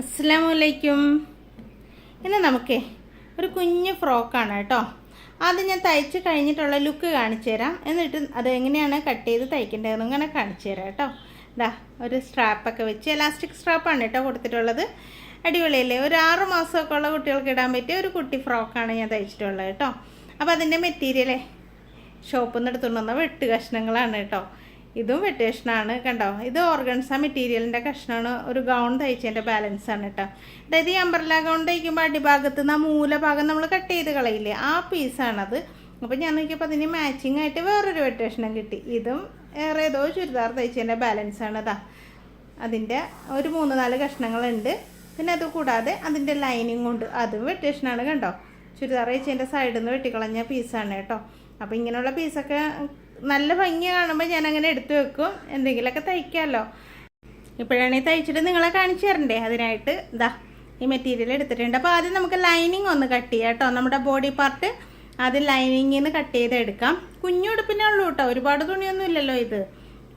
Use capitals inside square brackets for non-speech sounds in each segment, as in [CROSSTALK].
അസ്സാമലൈക്കും ഇന്ന് നമുക്കേ ഒരു കുഞ്ഞ് ഫ്രോക്കാണ് കേട്ടോ. അത് ഞാൻ തയ്ച്ച് കഴിഞ്ഞിട്ടുള്ള ലുക്ക് കാണിച്ചു തരാം. എന്നിട്ട് അത് എങ്ങനെയാണ് കട്ട് ചെയ്ത് തയ്ക്കേണ്ടതെന്ന് ഇങ്ങനെ കാണിച്ചു തരാം കേട്ടോ. ഇതാ ഒരു സ്ട്രാപ്പൊക്കെ വെച്ച് എലാസ്റ്റിക് സ്ട്രാപ്പാണ് കേട്ടോ കൊടുത്തിട്ടുള്ളത്. അടിപൊളിയല്ലേ? ഒരു ആറ് മാസമൊക്കെ ഉള്ള കുട്ടികൾക്ക് ഇടാൻ പറ്റിയ ഒരു കുട്ടി ഫ്രോക്കാണ് ഞാൻ തയ്ച്ചിട്ടുള്ളത് കേട്ടോ. അപ്പോൾ അതിന്റെ മെറ്റീരിയലേ ഷോപ്പിൽ നിന്ന് എടുത്തുകൊണ്ടുവന്ന വെട്ട് കഷ്ണങ്ങളാണ് കേട്ടോ. ഇതും വെട്ടേഷനാണ് കണ്ടോ? ഇത് ഓർഗൻസ മെറ്റീരിയലിന്റെ കഷ്ണമാണ്. ഒരു ഗൗൺ തയ്ച്ചതിന്റെ ബാലൻസ് ആണ് കേട്ടോ അതായത് ഈ അമ്പർല ഗൗൺ തയ്ക്കുമ്പോൾ അടിഭാഗത്ത് നിന്ന് ആ മൂലഭാഗം നമ്മൾ കട്ട് ചെയ്ത് കളയില്ലേ? ആ പീസാണത് അപ്പോൾ ഞാൻ നോക്കിയപ്പോൾ അതിന് മാച്ചിങ് ആയിട്ട് വേറൊരു വെട്ടേഷനും കിട്ടി. ഇതും വേറെ ഏതോ ചുരിദാർ തയ്ച്ചതിന്റെ ബാലൻസ് ആണ് അതാ അതിന്റെ ഒരു മൂന്ന് നാല് കഷ്ണങ്ങളുണ്ട്. പിന്നെ അത് കൂടാതെ അതിന്റെ ലൈനിങ് ഉണ്ട്. അതും വെട്ടേഷനാണ് കണ്ടോ? ചുരിദാർ തയ്ച്ചതിന്റെ സൈഡിൽ നിന്ന് വെട്ടിക്കളഞ്ഞ പീസാണ് കേട്ടോ അപ്പോൾ ഇങ്ങനെയുള്ള പീസൊക്കെ നല്ല ഭംഗി കാണുമ്പോൾ ഞാൻ അങ്ങനെ എടുത്തു വെക്കും. എന്തെങ്കിലുമൊക്കെ തയ്ക്കാമല്ലോ ഇപ്പോഴാണെങ്കിൽ തയ്ച്ചിട്ട് നിങ്ങളെ കാണിച്ചു തരണ്ടേ അതിനായിട്ട്. ഇതാ ഈ മെറ്റീരിയൽ എടുത്തിട്ടുണ്ട്. അപ്പോൾ ആദ്യം നമുക്ക് ലൈനിങ് ഒന്ന് കട്ട് ചെയ്യാം കേട്ടോ. നമ്മുടെ ബോഡി പാർട്ട് ആദ്യം ലൈനിങ്ങിൽ നിന്ന് കട്ട് ചെയ്തെടുക്കാം. കുഞ്ഞുടുപ്പിനേ ഉള്ളൂ കേട്ടോ. ഒരുപാട് തുണിയൊന്നും ഇല്ലല്ലോ ഇത്.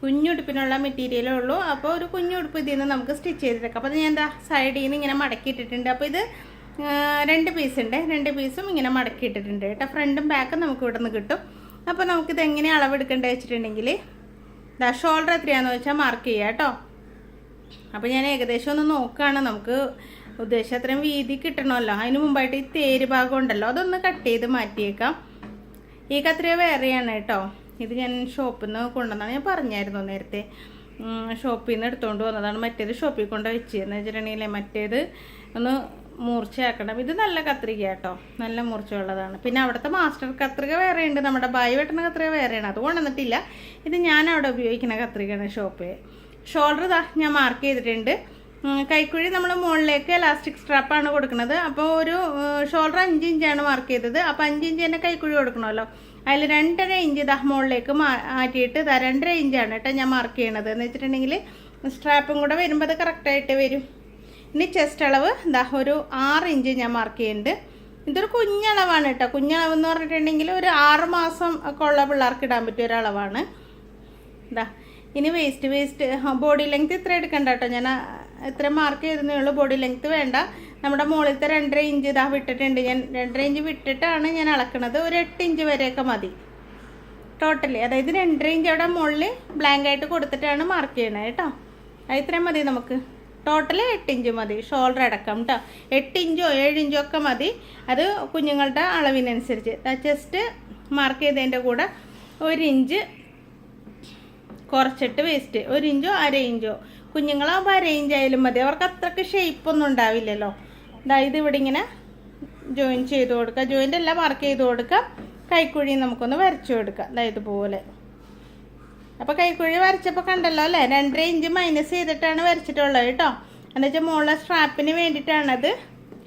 കുഞ്ഞുടുപ്പിനുള്ള മെറ്റീരിയലേ ഉള്ളൂ. അപ്പോൾ ഒരു കുഞ്ഞുടുപ്പ് ഇതിൽ നിന്ന് നമുക്ക് സ്റ്റിച്ച് ചെയ്തെടുക്കാം. അപ്പോൾ ഞാൻ എന്താ സൈഡിൽ നിന്ന് ഇങ്ങനെ മടക്കിയിട്ടിട്ടുണ്ട് അപ്പോൾ ഇത് രണ്ട് പീസ് ഉണ്ട്. രണ്ട് പീസും ഇങ്ങനെ മടക്കിയിട്ടിട്ടുണ്ട് കേട്ടോ. ഫ്രണ്ടും ബാക്കും നമുക്ക് ഇവിടെ നിന്ന് കിട്ടും. അപ്പോൾ നമുക്കിത് എങ്ങനെ അളവെടുക്കേണ്ടത് വെച്ചിട്ടുണ്ടെങ്കിൽ ദാ ഷോൾഡർ എത്രയാണെന്ന് വെച്ചാൽ മാർക്ക് ചെയ്യുക കേട്ടോ അപ്പോൾ ഞാൻ ഏകദേശം ഒന്ന് നോക്കുകയാണ് നമുക്ക് ഉദ്ദേശം അത്രയും വീതി കിട്ടണമല്ലോ. അതിന് മുമ്പായിട്ട് ഈ തേര് ഭാഗം ഉണ്ടല്ലോ അതൊന്ന് കട്ട് ചെയ്ത് മാറ്റിയേക്കാം. ഈ കത്രിക വേറെയാണ് കേട്ടോ ഇത് ഞാൻ ഷോപ്പിൽ നിന്ന് കൊണ്ടുവന്നാണ് ഞാൻ പറഞ്ഞായിരുന്നു നേരത്തെ. ഷോപ്പിൽ നിന്ന് എടുത്തുകൊണ്ട് വന്നതാണ് മറ്റേത് ഷോപ്പിൽ കൊണ്ട് വെച്ചതെന്ന് വെച്ചിട്ടുണ്ടെങ്കിൽ മറ്റേത് ഒന്ന് മൂർച്ചയാക്കണം. ഇത് നല്ല കത്രിക കേട്ടോ. നല്ല മൂർച്ചയുള്ളതാണ്. പിന്നെ അവിടുത്തെ മാസ്റ്റർ കത്രിക വേറെ ഉണ്ട് നമ്മുടെ ബായി വെട്ടണ കത്രിക വേറെയാണ്. അത് കൊണ്ടുവന്നിട്ടില്ല. ഇത് ഞാൻ അവിടെ ഉപയോഗിക്കുന്ന കത്രികയാണ് ഷോപ്പിൽ ഷോൾഡർ ഇതാ ഞാൻ മാർക്ക് ചെയ്തിട്ടുണ്ട്. കൈക്കുഴി നമ്മൾ മുകളിലേക്ക് ഇലാസ്റ്റിക് സ്ട്രാപ്പാണ് കൊടുക്കുന്നത്. അപ്പോൾ ഒരു ഷോൾഡർ അഞ്ച് ഇഞ്ചാണ് മാർക്ക് ചെയ്തത്. അപ്പോൾ അഞ്ച് ഇഞ്ച് തന്നെ കൈക്കുഴി കൊടുക്കണമല്ലോ. അതിൽ രണ്ടര ഇഞ്ച് ഇതാ മുകളിലേക്ക് മാറ്റിയിട്ട് ഇതാ രണ്ടര ഇഞ്ചാണ് കേട്ടോ ഞാൻ മാർക്ക് ചെയ്യണത്. എന്ന് വെച്ചിട്ടുണ്ടെങ്കിൽ സ്ട്രാപ്പും കൂടെ വരുമ്പോൾ അത് കറക്റ്റായിട്ട് വരും. ഇനി ചെസ്റ്റ് അളവ് എന്താ ഒരു ആറ് ഇഞ്ച് ഞാൻ മാർക്ക് ചെയ്യുന്നുണ്ട് ഇതൊരു കുഞ്ഞളവാണ് കേട്ടോ. കുഞ്ഞളവ് എന്ന് പറഞ്ഞിട്ടുണ്ടെങ്കിൽ ഒരു ആറ് മാസം ഒക്കെ ഉള്ള പിള്ളേർക്ക് ഇടാൻ പറ്റിയ ഒരളവാണ്. എന്താ ഇനി വേസ്റ്റ് വേസ്റ്റ് ബോഡി ലെങ്ത് ഇത്ര എടുക്കണ്ട കേട്ടോ. ഞാൻ എത്ര മാർക്ക് ചെയ്തേ ഉള്ളൂ. ബോഡി ലെങ്ത് വേണ്ട. നമ്മുടെ മുകളിലത്തെ രണ്ടര ഇഞ്ച് ഇതാ വിട്ടിട്ടുണ്ട്. ഞാൻ രണ്ടര ഇഞ്ച് വിട്ടിട്ടാണ് ഞാൻ അളക്കണത്. ഒരു എട്ട് ഇഞ്ച് വരെയൊക്കെ മതി. ടോട്ടലി അതായത് രണ്ടര ഇഞ്ച് അവിടെ മുകളിൽ ബ്ലാങ്ക് ആയിട്ട് കൊടുത്തിട്ടാണ് മാർക്ക് ചെയ്യണത് കേട്ടോ. ഇത്രയും മതി നമുക്ക്. ടോട്ടൽ എട്ട് ഇഞ്ച് മതി. ഷോൾഡർ അടക്കം കേട്ടോ എട്ട് ഇഞ്ചോ ഏഴ് ഇഞ്ചോ ഒക്കെ മതി. അത് കുഞ്ഞുങ്ങളുടെ അളവിനനുസരിച്ച്. ചെസ്റ്റ് മാർക്ക് ചെയ്തതിന്റെ കൂടെ ഒരു ഇഞ്ച് കുറച്ചിട്ട് വേസ്റ്റ് ഒരു ഇഞ്ചോ അര ഇഞ്ചോ കുഞ്ഞുങ്ങളാകുമ്പോൾ അര ഇഞ്ച് ആയാലും മതി. അവർക്ക് അത്രയ്ക്ക് ഷേപ്പൊന്നും ഉണ്ടാവില്ലല്ലോ. അതായത് ഇവിടെ ഇങ്ങനെ ജോയിൻ ചെയ്ത് കൊടുക്കുക ജോയിന്റ് എല്ലാം മാർക്ക് ചെയ്ത് കൊടുക്കുക കൈക്കുഴി നമുക്കൊന്ന് വരച്ചു കൊടുക്കുക അതായത് ഇതുപോലെ. അപ്പോൾ കൈക്കുഴി വരച്ചപ്പോൾ കണ്ടല്ലോ അല്ലേ? രണ്ടര ഇഞ്ച് മൈനസ് ചെയ്തിട്ടാണ് വരച്ചിട്ടുള്ളത് കേട്ടോ. എന്ന് വെച്ചാൽ മുകളിലെ സ്ട്രാപ്പിന് വേണ്ടിയിട്ടാണത്.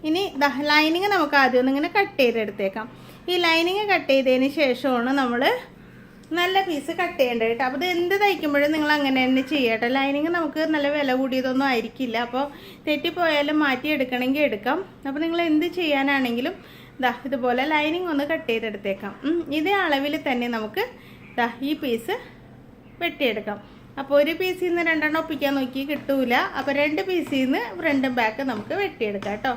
ഇനി ലൈനിങ് നമുക്ക് ആദ്യം ഒന്ന് ഇങ്ങനെ കട്ട് ചെയ്തെടുത്തേക്കാം. ഈ ലൈനിങ് കട്ട് ചെയ്തതിന് ശേഷമാണ് നമ്മൾ നല്ല പീസ് കട്ട് ചെയ്യേണ്ടത് കേട്ടോ. അപ്പോൾ ഇത് എന്ത് തയ്ക്കുമ്പോഴും നിങ്ങൾ അങ്ങനെ തന്നെ ചെയ്യട്ടോ ലൈനിങ് നമുക്ക് നല്ല വില കൂടിയതൊന്നും ആയിരിക്കില്ല. അപ്പോൾ തെറ്റിപ്പോയാലും മാറ്റി എടുക്കണമെങ്കിൽ എടുക്കാം. അപ്പോൾ നിങ്ങൾ എന്ത് ചെയ്യാനാണെങ്കിലും ദാ ഇതുപോലെ ലൈനിങ് ഒന്ന് കട്ട് ചെയ്തെടുത്തേക്കാം. ഇതേ അളവിൽ തന്നെ നമുക്ക് ദാ ഈ പീസ് വെട്ടിയെടുക്കാം. അപ്പോൾ ഒരു പീസിൽ നിന്ന് രണ്ടെണ്ണം ഒപ്പിക്കാൻ നോക്കി കിട്ടൂല. അപ്പോൾ രണ്ട് പീസിൽ നിന്ന് ഫ്രണ്ടും ബാക്ക് നമുക്ക് വെട്ടിയെടുക്കാം കേട്ടോ.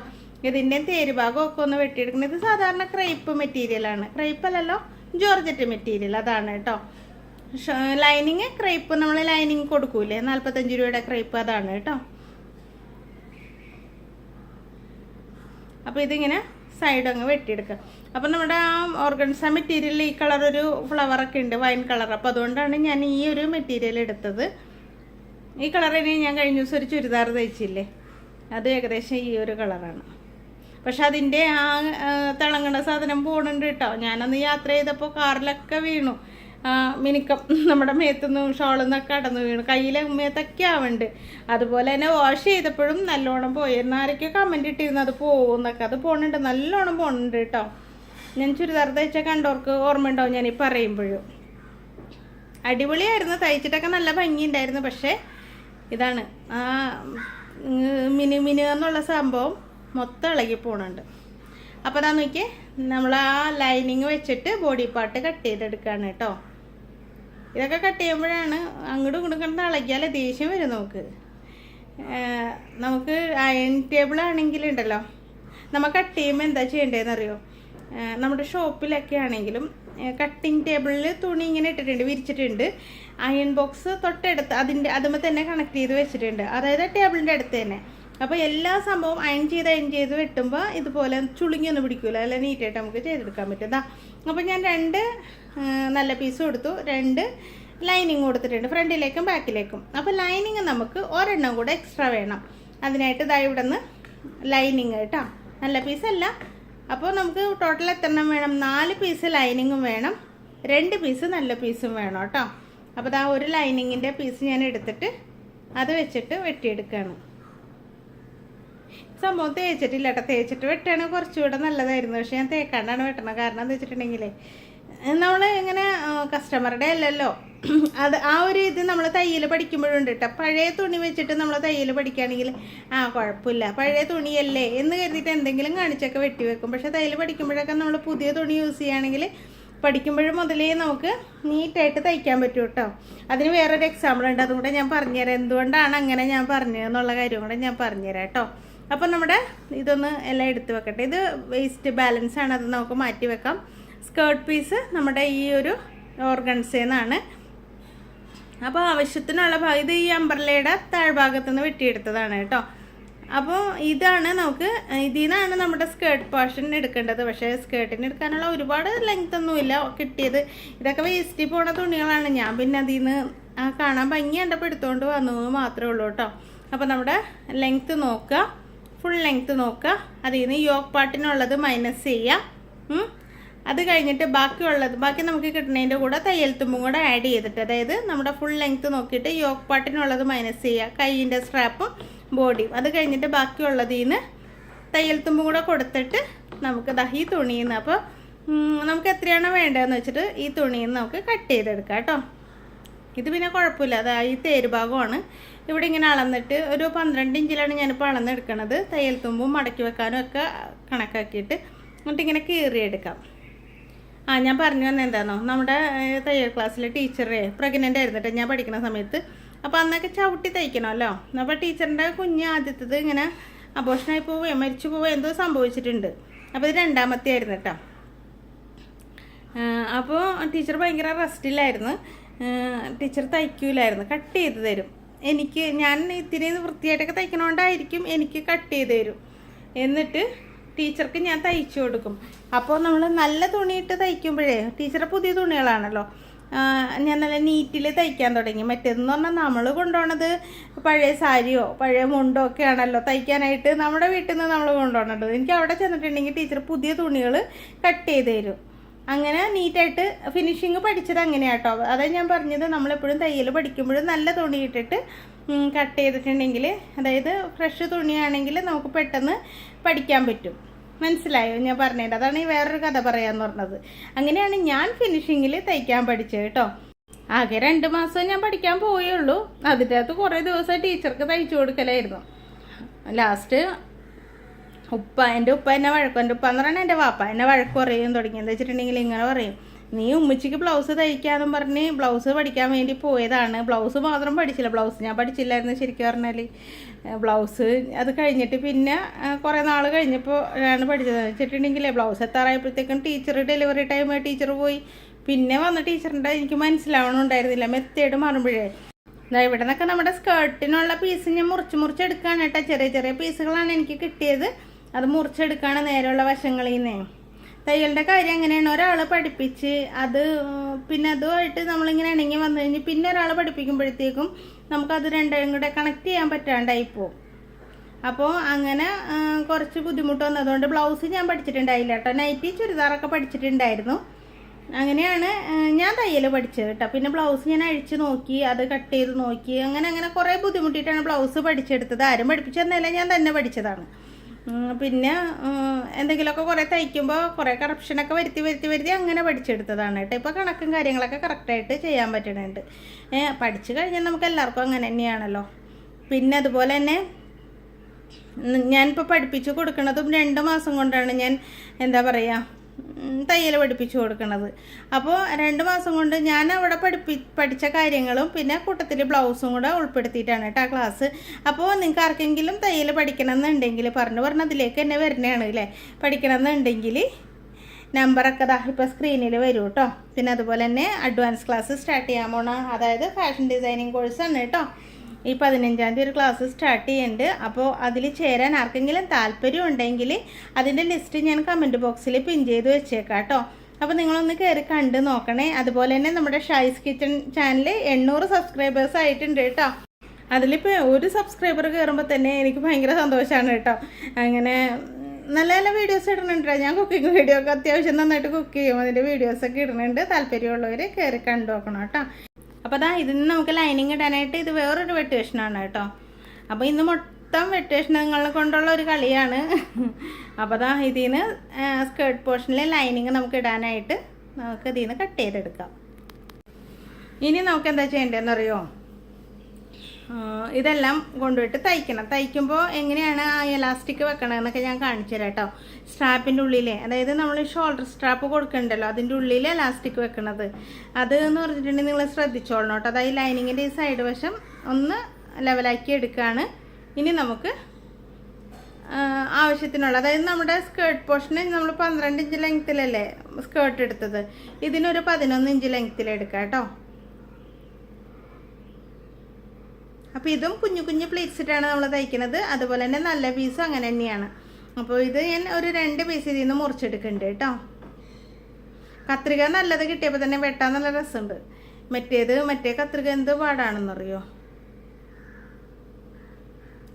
ഇതിന്റെ തേരുഭാഗം ഒക്കെ ഒന്ന് വെട്ടിയെടുക്കുന്നത് ഇത് സാധാരണ ക്രൈപ്പ് മെറ്റീരിയലാണ് ക്രൈപ്പ് അല്ലല്ലോ ജോർജറ്റ് മെറ്റീരിയൽ അതാണ് കേട്ടോ. ലൈനിങ് ക്രൈപ്പ് നമ്മൾ ലൈനിങ് കൊടുക്കൂലേ? നാൽപ്പത്തഞ്ച് രൂപയുടെ ക്രൈപ്പ് അതാണ് കേട്ടോ. അപ്പോൾ ഇതിങ്ങനെ സൈഡ് അങ്ങ് വെട്ടിയെടുക്കുക അപ്പോൾ നമ്മുടെ ആ ഓർഗൻസ മെറ്റീരിയലിൽ ഈ കളർ ഒരു ഫ്ലവറൊക്കെ ഉണ്ട് വൈൻ കളർ അപ്പോൾ അതുകൊണ്ടാണ് ഞാൻ ഈ ഒരു മെറ്റീരിയൽ എടുത്തത്. ഈ കളറിന് ഞാൻ കഴിഞ്ഞ ദിവസം ഒരു ചുരിദാർ തയ്ച്ചില്ലേ? അത് ഏകദേശം ഈ ഒരു കളറാണ് പക്ഷെ അതിന്റെ ആ തിളങ്ങണ സാധനം പോണുണ്ട് കേട്ടോ ഞാനന്ന് യാത്ര ചെയ്തപ്പോൾ കാറിലൊക്കെ വീണു. മിനുക്കം നമ്മുടെ മേത്തുനിന്നും ഷോളിൽ നിന്നൊക്കെ കടന്നു വീണു. കയ്യിലെ മേത്തൊക്കെ ആവുന്നുണ്ട് അതുപോലെ തന്നെ വാഷ് ചെയ്തപ്പോഴും നല്ലോണം പോയി. എന്നാരൊക്കെ കമന്റ് ഇട്ടിരുന്നു അത് പോകുന്നൊക്കെ അത് പോണുണ്ട്. നല്ലോണം പോണുണ്ട് കേട്ടോ ഞാൻ ചുരിദാർ തയ്ച്ച കണ്ടവർക്ക് ഓർമ്മ ഉണ്ടാവും ഞാൻ ഈ പറയുമ്പോഴും. അടിപൊളിയായിരുന്നു തയ്ച്ചിട്ടൊക്കെ നല്ല ഭംഗിയുണ്ടായിരുന്നു പക്ഷേ ഇതാണ് ആ മിനു മിനു എന്നുള്ള സംഭവം മൊത്തം ഇളകി പോണുണ്ട്. അപ്പോൾ അതാ നോക്കിയേ നമ്മൾ ആ ലൈനിങ് വെച്ചിട്ട് ബോഡി പാർട്ട് കട്ട് ചെയ്തെടുക്കുകയാണ് കേട്ടോ. ഇതൊക്കെ കട്ട് ചെയ്യുമ്പോഴാണ് അങ്ങോട്ടും ഇങ്ങോട്ടും കണ്ട് ഇളകിയാലേ ദേഷ്യം വരും നമുക്ക്. നമുക്ക് അയൺ ടേബിൾ ആണെങ്കിലുണ്ടല്ലോ. നമ്മൾ കട്ട് ചെയ്യുമ്പോൾ എന്താ ചെയ്യേണ്ടതെന്ന് അറിയോ ഏഹ്, നമ്മുടെ ഷോപ്പിലൊക്കെ ആണെങ്കിലും കട്ടിങ് ടേബിളിൽ തുണി ഇങ്ങനെ ഇട്ടിട്ടുണ്ട് വിരിച്ചിട്ടുണ്ട്. അയൺ ബോക്സ് തൊട്ടടുത്ത് അതിന്റെ അതുമ്പോൾ തന്നെ കണക്ട് ചെയ്ത് വെച്ചിട്ടുണ്ട്. അതായത് ടേബിളിന്റെ അടുത്ത് തന്നെ. അപ്പോൾ എല്ലാ സംഭവം അയൺ ചെയ്ത് അയൺ ചെയ്ത് വെട്ടുമ്പോൾ ഇതുപോലെ ചുളുങ്ങിയൊന്നും പിടിക്കില്ല അല്ല നീറ്റായിട്ട് നമുക്ക് ചെയ്തെടുക്കാൻ പറ്റും. ദാ അപ്പോൾ ഞാൻ രണ്ട് നല്ല പീസ് കൊടുത്തു. രണ്ട് ലൈനിങ് കൊടുത്തിട്ടുണ്ട് ഫ്രണ്ടിലേക്കും ബാക്കിലേക്കും അപ്പോൾ ലൈനിങ് നമുക്ക് ഒരെണ്ണം കൂടെ എക്സ്ട്രാ വേണം. അതിനായിട്ട് ഇതാ ഇവിടെ നിന്ന് ലൈനിങ് കേട്ടോ. നല്ല പീസല്ല അപ്പോൾ നമുക്ക് ടോട്ടൽ എത്ര എണ്ണം വേണം? നാല് പീസ് ലൈനിങ്ങും വേണം. രണ്ട് പീസ് നല്ല പീസും വേണം കേട്ടോ. അപ്പോൾ ഇതാ ഒരു ലൈനിങ്ങിന്റെ പീസ് ഞാൻ എടുത്തിട്ട് അത് വെച്ചിട്ട് വെട്ടിയെടുക്കുകയാണ് സംഭവം തേച്ചിട്ടില്ല കേട്ടോ. തേച്ചിട്ട് വെട്ടുകയാണ് കുറച്ചുകൂടെ നല്ലതായിരുന്നു. പക്ഷെ ഞാൻ തേക്കാണ്ടാണ് വെട്ടണത്. കാരണം എന്താ വെച്ചിട്ടുണ്ടെങ്കിൽ നമ്മൾ ഇങ്ങനെ കസ്റ്റമറുടെ അല്ലല്ലോ. [CLEARS THROAT] അത് ആ ഒരു ഇത് നമ്മൾ തയ്യൽ പഠിക്കുമ്പോഴുണ്ട് കേട്ടോ പഴയ തുണി വെച്ചിട്ട് നമ്മൾ തയ്യൽ പഠിക്കുകയാണെങ്കിൽ ആ കുഴപ്പമില്ല. പഴയ തുണിയല്ലേ എന്ന് കരുതിയിട്ട് എന്തെങ്കിലും കാണിച്ചൊക്കെ വെട്ടി വെക്കും. പക്ഷേ തയ്യൽ പഠിക്കുമ്പോഴൊക്കെ നമ്മൾ പുതിയ തുണി യൂസ് ചെയ്യുകയാണെങ്കിൽ പഠിക്കുമ്പോഴും മുതലേ നമുക്ക് നീറ്റായിട്ട് തയ്ക്കാൻ പറ്റും കേട്ടോ അതിന് വേറൊരു എക്സാമ്പിൾ ഉണ്ട്. അതും കൂടെ ഞാൻ പറഞ്ഞുതരാം. എന്തുകൊണ്ടാണ് അങ്ങനെ ഞാൻ പറഞ്ഞതെന്നുള്ള കാര്യം കൂടെ ഞാൻ പറഞ്ഞുതരാം കേട്ടോ അപ്പം നമ്മുടെ ഇതൊന്ന് എല്ലാം എടുത്തു വെക്കട്ടെ. ഇത് വേസ്റ്റ് ബാലൻസ് ആണ്. അത് നമുക്ക് മാറ്റി വെക്കാം. സ്കേർട്ട് പീസ് നമ്മുടെ ഈ ഒരു ഓർഗൻസേന്നാണ് അപ്പോൾ ആവശ്യത്തിനുള്ള ഭാഗം ഇത് ഈ അമ്പർലയുടെ താഴ്ഭാഗത്തു നിന്ന് വെട്ടിയെടുത്തതാണ് കേട്ടോ. അപ്പോൾ ഇതാണ് നമുക്ക് ഇതിൽ നിന്നാണ് നമ്മുടെ സ്കേർട്ട് പോർഷൻ എടുക്കേണ്ടത്. പക്ഷേ സ്കേർട്ടിന് എടുക്കാനുള്ള ഒരുപാട് ലെങ്ത് ഒന്നുമില്ല കിട്ടിയത്. ഇതൊക്കെ വേസ്റ്റിൽ പോണ തുണികളാണ്. ഞാൻ പിന്നെ അതിൽ നിന്ന് കാണാൻ ഭംഗി കണ്ടപ്പോൾ എടുത്തുകൊണ്ട് വന്നു മാത്രമേ ഉള്ളൂ കേട്ടോ. അപ്പോൾ നമ്മുടെ ലെങ്ത്ത് നോക്കുക. ഫുൾ ലെങ്ത്ത് നോക്കുക. അതിൽ നിന്ന് യോഗ് പാട്ടിനുള്ളത് മൈനസ് ചെയ്യുക. അത് കഴിഞ്ഞിട്ട് ബാക്കിയുള്ളത് ബാക്കി നമുക്ക് കിട്ടുന്നതിന്റെ കൂടെ തയ്യൽ തുമ്പും കൂടെ ആഡ് ചെയ്തിട്ട് അതായത് നമ്മുടെ ഫുൾ ലെങ്ത്ത് നോക്കിയിട്ട് യോക്ക് പാട്ടിനുള്ളത് മൈനസ് ചെയ്യുക. കൈയിന്റെ സ്ട്രാപ്പും ബോഡിയും അത് കഴിഞ്ഞിട്ട് ബാക്കിയുള്ളതിൽ നിന്ന് തയ്യൽ തുമ്പും കൂടെ കൊടുത്തിട്ട് നമുക്ക് ദഹി തുണിയിൽ നിന്ന് അപ്പോൾ നമുക്ക് എത്രയാണോ വേണ്ടതെന്ന് വെച്ചിട്ട് ഈ തുണിയിൽ നിന്ന് നമുക്ക് കട്ട് ചെയ്തെടുക്കാം കേട്ടോ. ഇത് പിന്നെ കുഴപ്പമില്ല. അതായത് ഈ തേര് ഭാഗമാണ്. ഇവിടെ ഇങ്ങനെ അളന്നിട്ട് ഒരു പന്ത്രണ്ട് ഇഞ്ചിലാണ് ഞാനിപ്പോൾ അളന്നെടുക്കണത്. തയ്യൽ തുമ്പും മടക്കി വെക്കാനും ഒക്കെ കണക്കാക്കിയിട്ട്. എന്നിട്ട് ഇങ്ങനെ കീറിയെടുക്കാം. ആ ഞാൻ പറഞ്ഞു തന്നെ എന്താണോ നമ്മുടെ തയ്യൽ ക്ലാസ്സിലെ ടീച്ചറെ പ്രഗ്നന്റ് ആയിരുന്നിട്ട് ഞാൻ പഠിക്കുന്ന സമയത്ത്. അപ്പോൾ അന്നൊക്കെ ചവിട്ടി തയ്ക്കണമല്ലോ. അപ്പോൾ ടീച്ചറിന്റെ കുഞ്ഞ് ആദ്യത്തത് ഇങ്ങനെ അബോഷനായി പോവുകയോ മരിച്ചു പോവുകയോ എന്തോ സംഭവിച്ചിട്ടുണ്ട്. അപ്പോൾ ഇത് രണ്ടാമത്തെ ആയിരുന്നു കേട്ടോ. അപ്പോൾ ടീച്ചർ ഭയങ്കര റെസ്റ്റിലായിരുന്നു ടീച്ചർ തയ്ക്കൂലായിരുന്നു. കട്ട് ചെയ്ത് തരും. എനിക്ക് ഞാൻ ഇത്തിരി വൃത്തിയായിട്ടൊക്കെ തയ്ക്കണോണ്ടായിരിക്കും എനിക്ക് കട്ട് ചെയ്ത് തരും. എന്നിട്ട് ടീച്ചർക്ക് ഞാൻ തയ്ച്ചു കൊടുക്കും. അപ്പോൾ നമ്മൾ നല്ല തുണിയിട്ട് തയ്ക്കുമ്പോഴേ ടീച്ചറെ പുതിയ തുണികളാണല്ലോ. ഞാൻ നല്ല നീറ്റിൽ തയ്ക്കാൻ തുടങ്ങി. മറ്റേതെന്ന് പറഞ്ഞാൽ നമ്മൾ കൊണ്ടുപോണത് പഴയ സാരിയോ പഴയ മുണ്ടോ ഒക്കെ ആണല്ലോ തയ്ക്കാനായിട്ട് നമ്മുടെ വീട്ടിൽ നിന്ന് നമ്മൾ കൊണ്ടുപോകണത് എനിക്ക് അവിടെ ചെന്നിട്ടുണ്ടെങ്കിൽ ടീച്ചർ പുതിയ തുണികൾ കട്ട് ചെയ്ത് തരും. അങ്ങനെ നീറ്റായിട്ട് ഫിനിഷിങ് പഠിച്ചത് അങ്ങനെയാട്ടോ. അതാ ഞാൻ പറഞ്ഞത് നമ്മളെപ്പോഴും തയ്യൽ പഠിക്കുമ്പോഴും നല്ല തുണി ഇട്ടിട്ട് കട്ട് ചെയ്തിട്ടുണ്ടെങ്കിൽ അതായത് ഫ്രഷ് തുണിയാണെങ്കിൽ നമുക്ക് പെട്ടെന്ന് പഠിക്കാൻ പറ്റും. മനസ്സിലായോ? ഞാൻ പറഞ്ഞത് അതാണ് ഈ വേറൊരു കഥ പറയാന്ന് പറഞ്ഞത്. അങ്ങനെയാണ് ഞാൻ ഫിനിഷിങ്ങിൽ തയ്ക്കാൻ പഠിച്ചത് കേട്ടോ. ആകെ രണ്ട് മാസം ഞാൻ പഠിക്കാൻ പോയുള്ളൂ അതിന്റെ അകത്ത് കുറേ ദിവസം ടീച്ചർക്ക് തയ്ച്ചു കൊടുക്കലായിരുന്നു. ലാസ്റ്റ് ഉപ്പ എന്റെ ഉപ്പ എന്നെ വഴക്കും എന്റെ ഉപ്പ എന്ന് പറഞ്ഞാൽ എന്റെ വാപ്പ എന്നെ വഴക്ക് പറയും തുടങ്ങി. എന്താ വെച്ചിട്ടുണ്ടെങ്കിൽ ഇങ്ങനെ പറയും. നീ ഉമ്മച്ചിക്ക് ബ്ലൗസ് തയ്ക്കാന്നും പറഞ്ഞ് ബ്ലൗസ് പഠിക്കാൻ വേണ്ടി പോയതാണ്. ബ്ലൗസ് മാത്രം പഠിച്ചില്ല. ബ്ലൗസ് ഞാൻ പഠിച്ചില്ലായിരുന്നു ശരിക്കും പറഞ്ഞാൽ ബ്ലൗസ് അത് കഴിഞ്ഞിട്ട് പിന്നെ കുറേ നാൾ കഴിഞ്ഞപ്പോൾ ആണ് പഠിച്ചത്. വെച്ചിട്ടുണ്ടെങ്കിലേ ബ്ലൗസ് എത്താറായപ്പോഴത്തേക്കും ടീച്ചർ ഡെലിവറി ടൈം ടീച്ചർ പോയി. പിന്നെ വന്ന ടീച്ചറിന്റെ എനിക്ക് മനസ്സിലാവണമുണ്ടായിരുന്നില്ല മെത്തേഡ് മാറുമ്പോഴേ. ഇവിടെ നിന്നൊക്കെ നമ്മുടെ സ്കേർട്ടിനുള്ള പീസ് ഞാൻ മുറിച്ച് മുറിച്ചെടുക്കുകയാണ് കേട്ടോ. ചെറിയ ചെറിയ പീസുകളാണ് എനിക്ക് കിട്ടിയത്. അത് മുറിച്ചെടുക്കുകയാണ് നേരെയുള്ള വശങ്ങളിൽ നിന്നേ. തയ്യലിന്റെ കാര്യം എങ്ങനെയാണ്? ഒരാൾ പഠിപ്പിച്ച് അത് പിന്നെ അതുമായിട്ട് നമ്മളിങ്ങനെ ഇണങ്ങി വന്നു കഴിഞ്ഞ് പിന്നെ ഒരാൾ പഠിപ്പിക്കുമ്പോഴത്തേക്കും നമുക്കത് രണ്ടും കൂടെ കണക്ട് ചെയ്യാൻ പറ്റാണ്ടായി പോകും അപ്പോൾ അങ്ങനെ കുറച്ച് ബുദ്ധിമുട്ട് വന്നതുകൊണ്ട് ബ്ലൗസ് ഞാൻ പഠിച്ചിട്ടുണ്ടായില്ല കേട്ടോ. നൈറ്റി ചുരിദാറൊക്കെ പഠിച്ചിട്ടുണ്ടായിരുന്നു. അങ്ങനെയാണ് ഞാൻ തയ്യൽ പഠിച്ചത് കേട്ടോ. പിന്നെ ബ്ലൗസ് ഞാൻ അഴിച്ച് നോക്കി അത് കട്ട് ചെയ്ത് നോക്കി അങ്ങനെ അങ്ങനെ കുറേ ബുദ്ധിമുട്ടിയിട്ടാണ് ബ്ലൗസ് പഠിച്ചെടുത്തത്. ആരും പഠിപ്പിച്ചു തന്നല്ല ഞാൻ തന്നെ പഠിച്ചതാണ്. പിന്നെ എന്തെങ്കിലുമൊക്കെ കുറേ തയ്ക്കുമ്പോൾ കുറേ കറപ്ഷനൊക്കെ വരുത്തി വരുത്തി വരുത്തി അങ്ങനെ പഠിച്ചെടുത്തതാണ് കേട്ടോ. ഇപ്പോൾ കണക്കും കാര്യങ്ങളൊക്കെ കറക്റ്റായിട്ട് ചെയ്യാൻ പറ്റണുണ്ട്. പഠിച്ചു കഴിഞ്ഞാൽ നമുക്ക് എല്ലാവർക്കും അങ്ങനെ തന്നെയാണല്ലോ. പിന്നെ അതുപോലെ തന്നെ ഞാനിപ്പോൾ പഠിപ്പിച്ചു കൊടുക്കണതും രണ്ട് മാസം കൊണ്ടാണ് ഞാൻ എന്താ പറയുക തയ്യൽ പഠിപ്പിച്ചു കൊടുക്കുന്നത് അപ്പോൾ രണ്ട് മാസം കൊണ്ട് ഞാൻ അവിടെ പഠിപ്പി പഠിച്ച കാര്യങ്ങളും പിന്നെ കൂട്ടത്തിൽ ബ്ലൗസും കൂടെ ഉൾപ്പെടുത്തിയിട്ടാണ് കേട്ടോ ആ ക്ലാസ്. അപ്പോൾ നിങ്ങൾക്ക് ആർക്കെങ്കിലും തയ്യൽ പഠിക്കണം എന്നുണ്ടെങ്കിൽ പറഞ്ഞു പറഞ്ഞ അതിലേക്ക് തന്നെ വരുന്നതാണ് അല്ലേ പഠിക്കണം എന്നുണ്ടെങ്കിൽ നമ്പറൊക്കെ ദാ ഇപ്പോൾ സ്ക്രീനിൽ വരും കേട്ടോ പിന്നെ അതുപോലെ തന്നെ അഡ്വാൻസ് ക്ലാസ് സ്റ്റാർട്ട് ചെയ്യാൻ പോണ അതായത് ഫാഷൻ ഡിസൈനിങ് കോഴ്സാണ് കേട്ടോ ഈ പതിനഞ്ചാം തീയതി ഒരു ക്ലാസ് സ്റ്റാർട്ട് ചെയ്യുന്നുണ്ട് അപ്പോൾ അതിൽ ചേരാൻ ആർക്കെങ്കിലും താല്പര്യം ഉണ്ടെങ്കിൽ അതിന്റെ ലിസ്റ്റ് ഞാൻ കമന്റ് ബോക്സിൽ പിൻ ചെയ്ത് വെച്ചേക്കാം കേട്ടോ അപ്പോൾ നിങ്ങളൊന്ന് കയറി കണ്ട് നോക്കണേ. അതുപോലെ തന്നെ നമ്മുടെ ഷൈസ് കിച്ചൺ ചാനൽ എണ്ണൂറ് സബ്സ്ക്രൈബേഴ്സ് ആയിട്ടുണ്ട് കേട്ടോ അതിലിപ്പോൾ ഒരു സബ്സ്ക്രൈബർ കയറുമ്പോൾ തന്നെ എനിക്ക് ഭയങ്കര സന്തോഷമാണ് കേട്ടോ അങ്ങനെ നല്ല നല്ല വീഡിയോസ് ഇടുന്നുണ്ട് ഞാൻ കുക്കിംഗ് വീഡിയോ ഒക്കെ അത്യാവശ്യം നന്നായിട്ട് കുക്ക് ചെയ്യും. അതിന്റെ വീഡിയോസൊക്കെ ഇടുന്നുണ്ട്. താല്പര്യമുള്ളവർ കയറി കണ്ടു നോക്കണം കേട്ടോ അപ്പോൾ അതാ ഇതിന് നമുക്ക് ലൈനിങ് ഇടാനായിട്ട് ഇത് വേറൊരു വെട്ടുവേഷനാണ് കേട്ടോ. അപ്പോൾ ഇന്ന് മൊത്തം വെട്ടേഷനങ്ങളെ കൊണ്ടുള്ള ഒരു കളിയാണ്. അപ്പോൾ അതാ ഇതിന് സ്കേർട്ട് പോർഷനിലെ ലൈനിങ് നമുക്ക് ഇടാനായിട്ട് നമുക്ക് ഇതിൽ നിന്ന് കട്ട് ചെയ്തെടുക്കാം. ഇനി നമുക്ക് എന്താ ചെയ്യേണ്ടതെന്ന് അറിയോ ആ, ഇതെല്ലാം കൊണ്ടുപോയിട്ട് തയ്ക്കണം. തയ്ക്കുമ്പോൾ എങ്ങനെയാണ് ആ എലാസ്റ്റിക് വെക്കണമെന്നൊക്കെ ഞാൻ കാണിച്ചു തരാം കേട്ടോ സ്ട്രാപ്പിന്റെ ഉള്ളിലെ. അതായത് നമ്മൾ ഷോൾഡർ സ്ട്രാപ്പ് കൊടുക്കണ്ടല്ലോ അതിന്റെ ഉള്ളിൽ എലാസ്റ്റിക് വെക്കണത്. അത് എന്ന് പറഞ്ഞിട്ടുണ്ടെങ്കിൽ നിങ്ങൾ ശ്രദ്ധിച്ചോളണം കേട്ടോ. അതായത് ലൈനിങ്ങിന്റെ ഈ സൈഡ് വശം ഒന്ന് ലെവലാക്കി എടുക്കുകയാണ് ഇനി നമുക്ക് ആവശ്യത്തിനുള്ള അതായത് നമ്മുടെ സ്കേർട്ട് പോർഷന് നമ്മൾ പന്ത്രണ്ട് ഇഞ്ച് ലെങ്ത്തിലല്ലേ സ്കേർട്ട് എടുത്തത്. ഇതിനൊരു പതിനൊന്ന് ഇഞ്ച് ലെങ്ത്തിൽ എടുക്കാം കേട്ടോ. അപ്പോൾ ഇതും കുഞ്ഞു കുഞ്ഞു പ്ലേറ്റ്സ് ഇട്ടാണ് നമ്മൾ തയ്ക്കുന്നത് അതുപോലെ തന്നെ നല്ല പീസും അങ്ങനെ തന്നെയാണ്. അപ്പോൾ ഇത് ഞാൻ ഒരു രണ്ട് പീസ് ഇതിൽ നിന്ന് മുറിച്ചെടുക്കുന്നുണ്ട് കേട്ടോ. കത്രിക നല്ലത് കിട്ടിയപ്പോൾ തന്നെ വെട്ടാൻ നല്ല രസമുണ്ട്. മറ്റേത് മറ്റേ കത്രിക എന്ത് പാടാണെന്നറിയോ?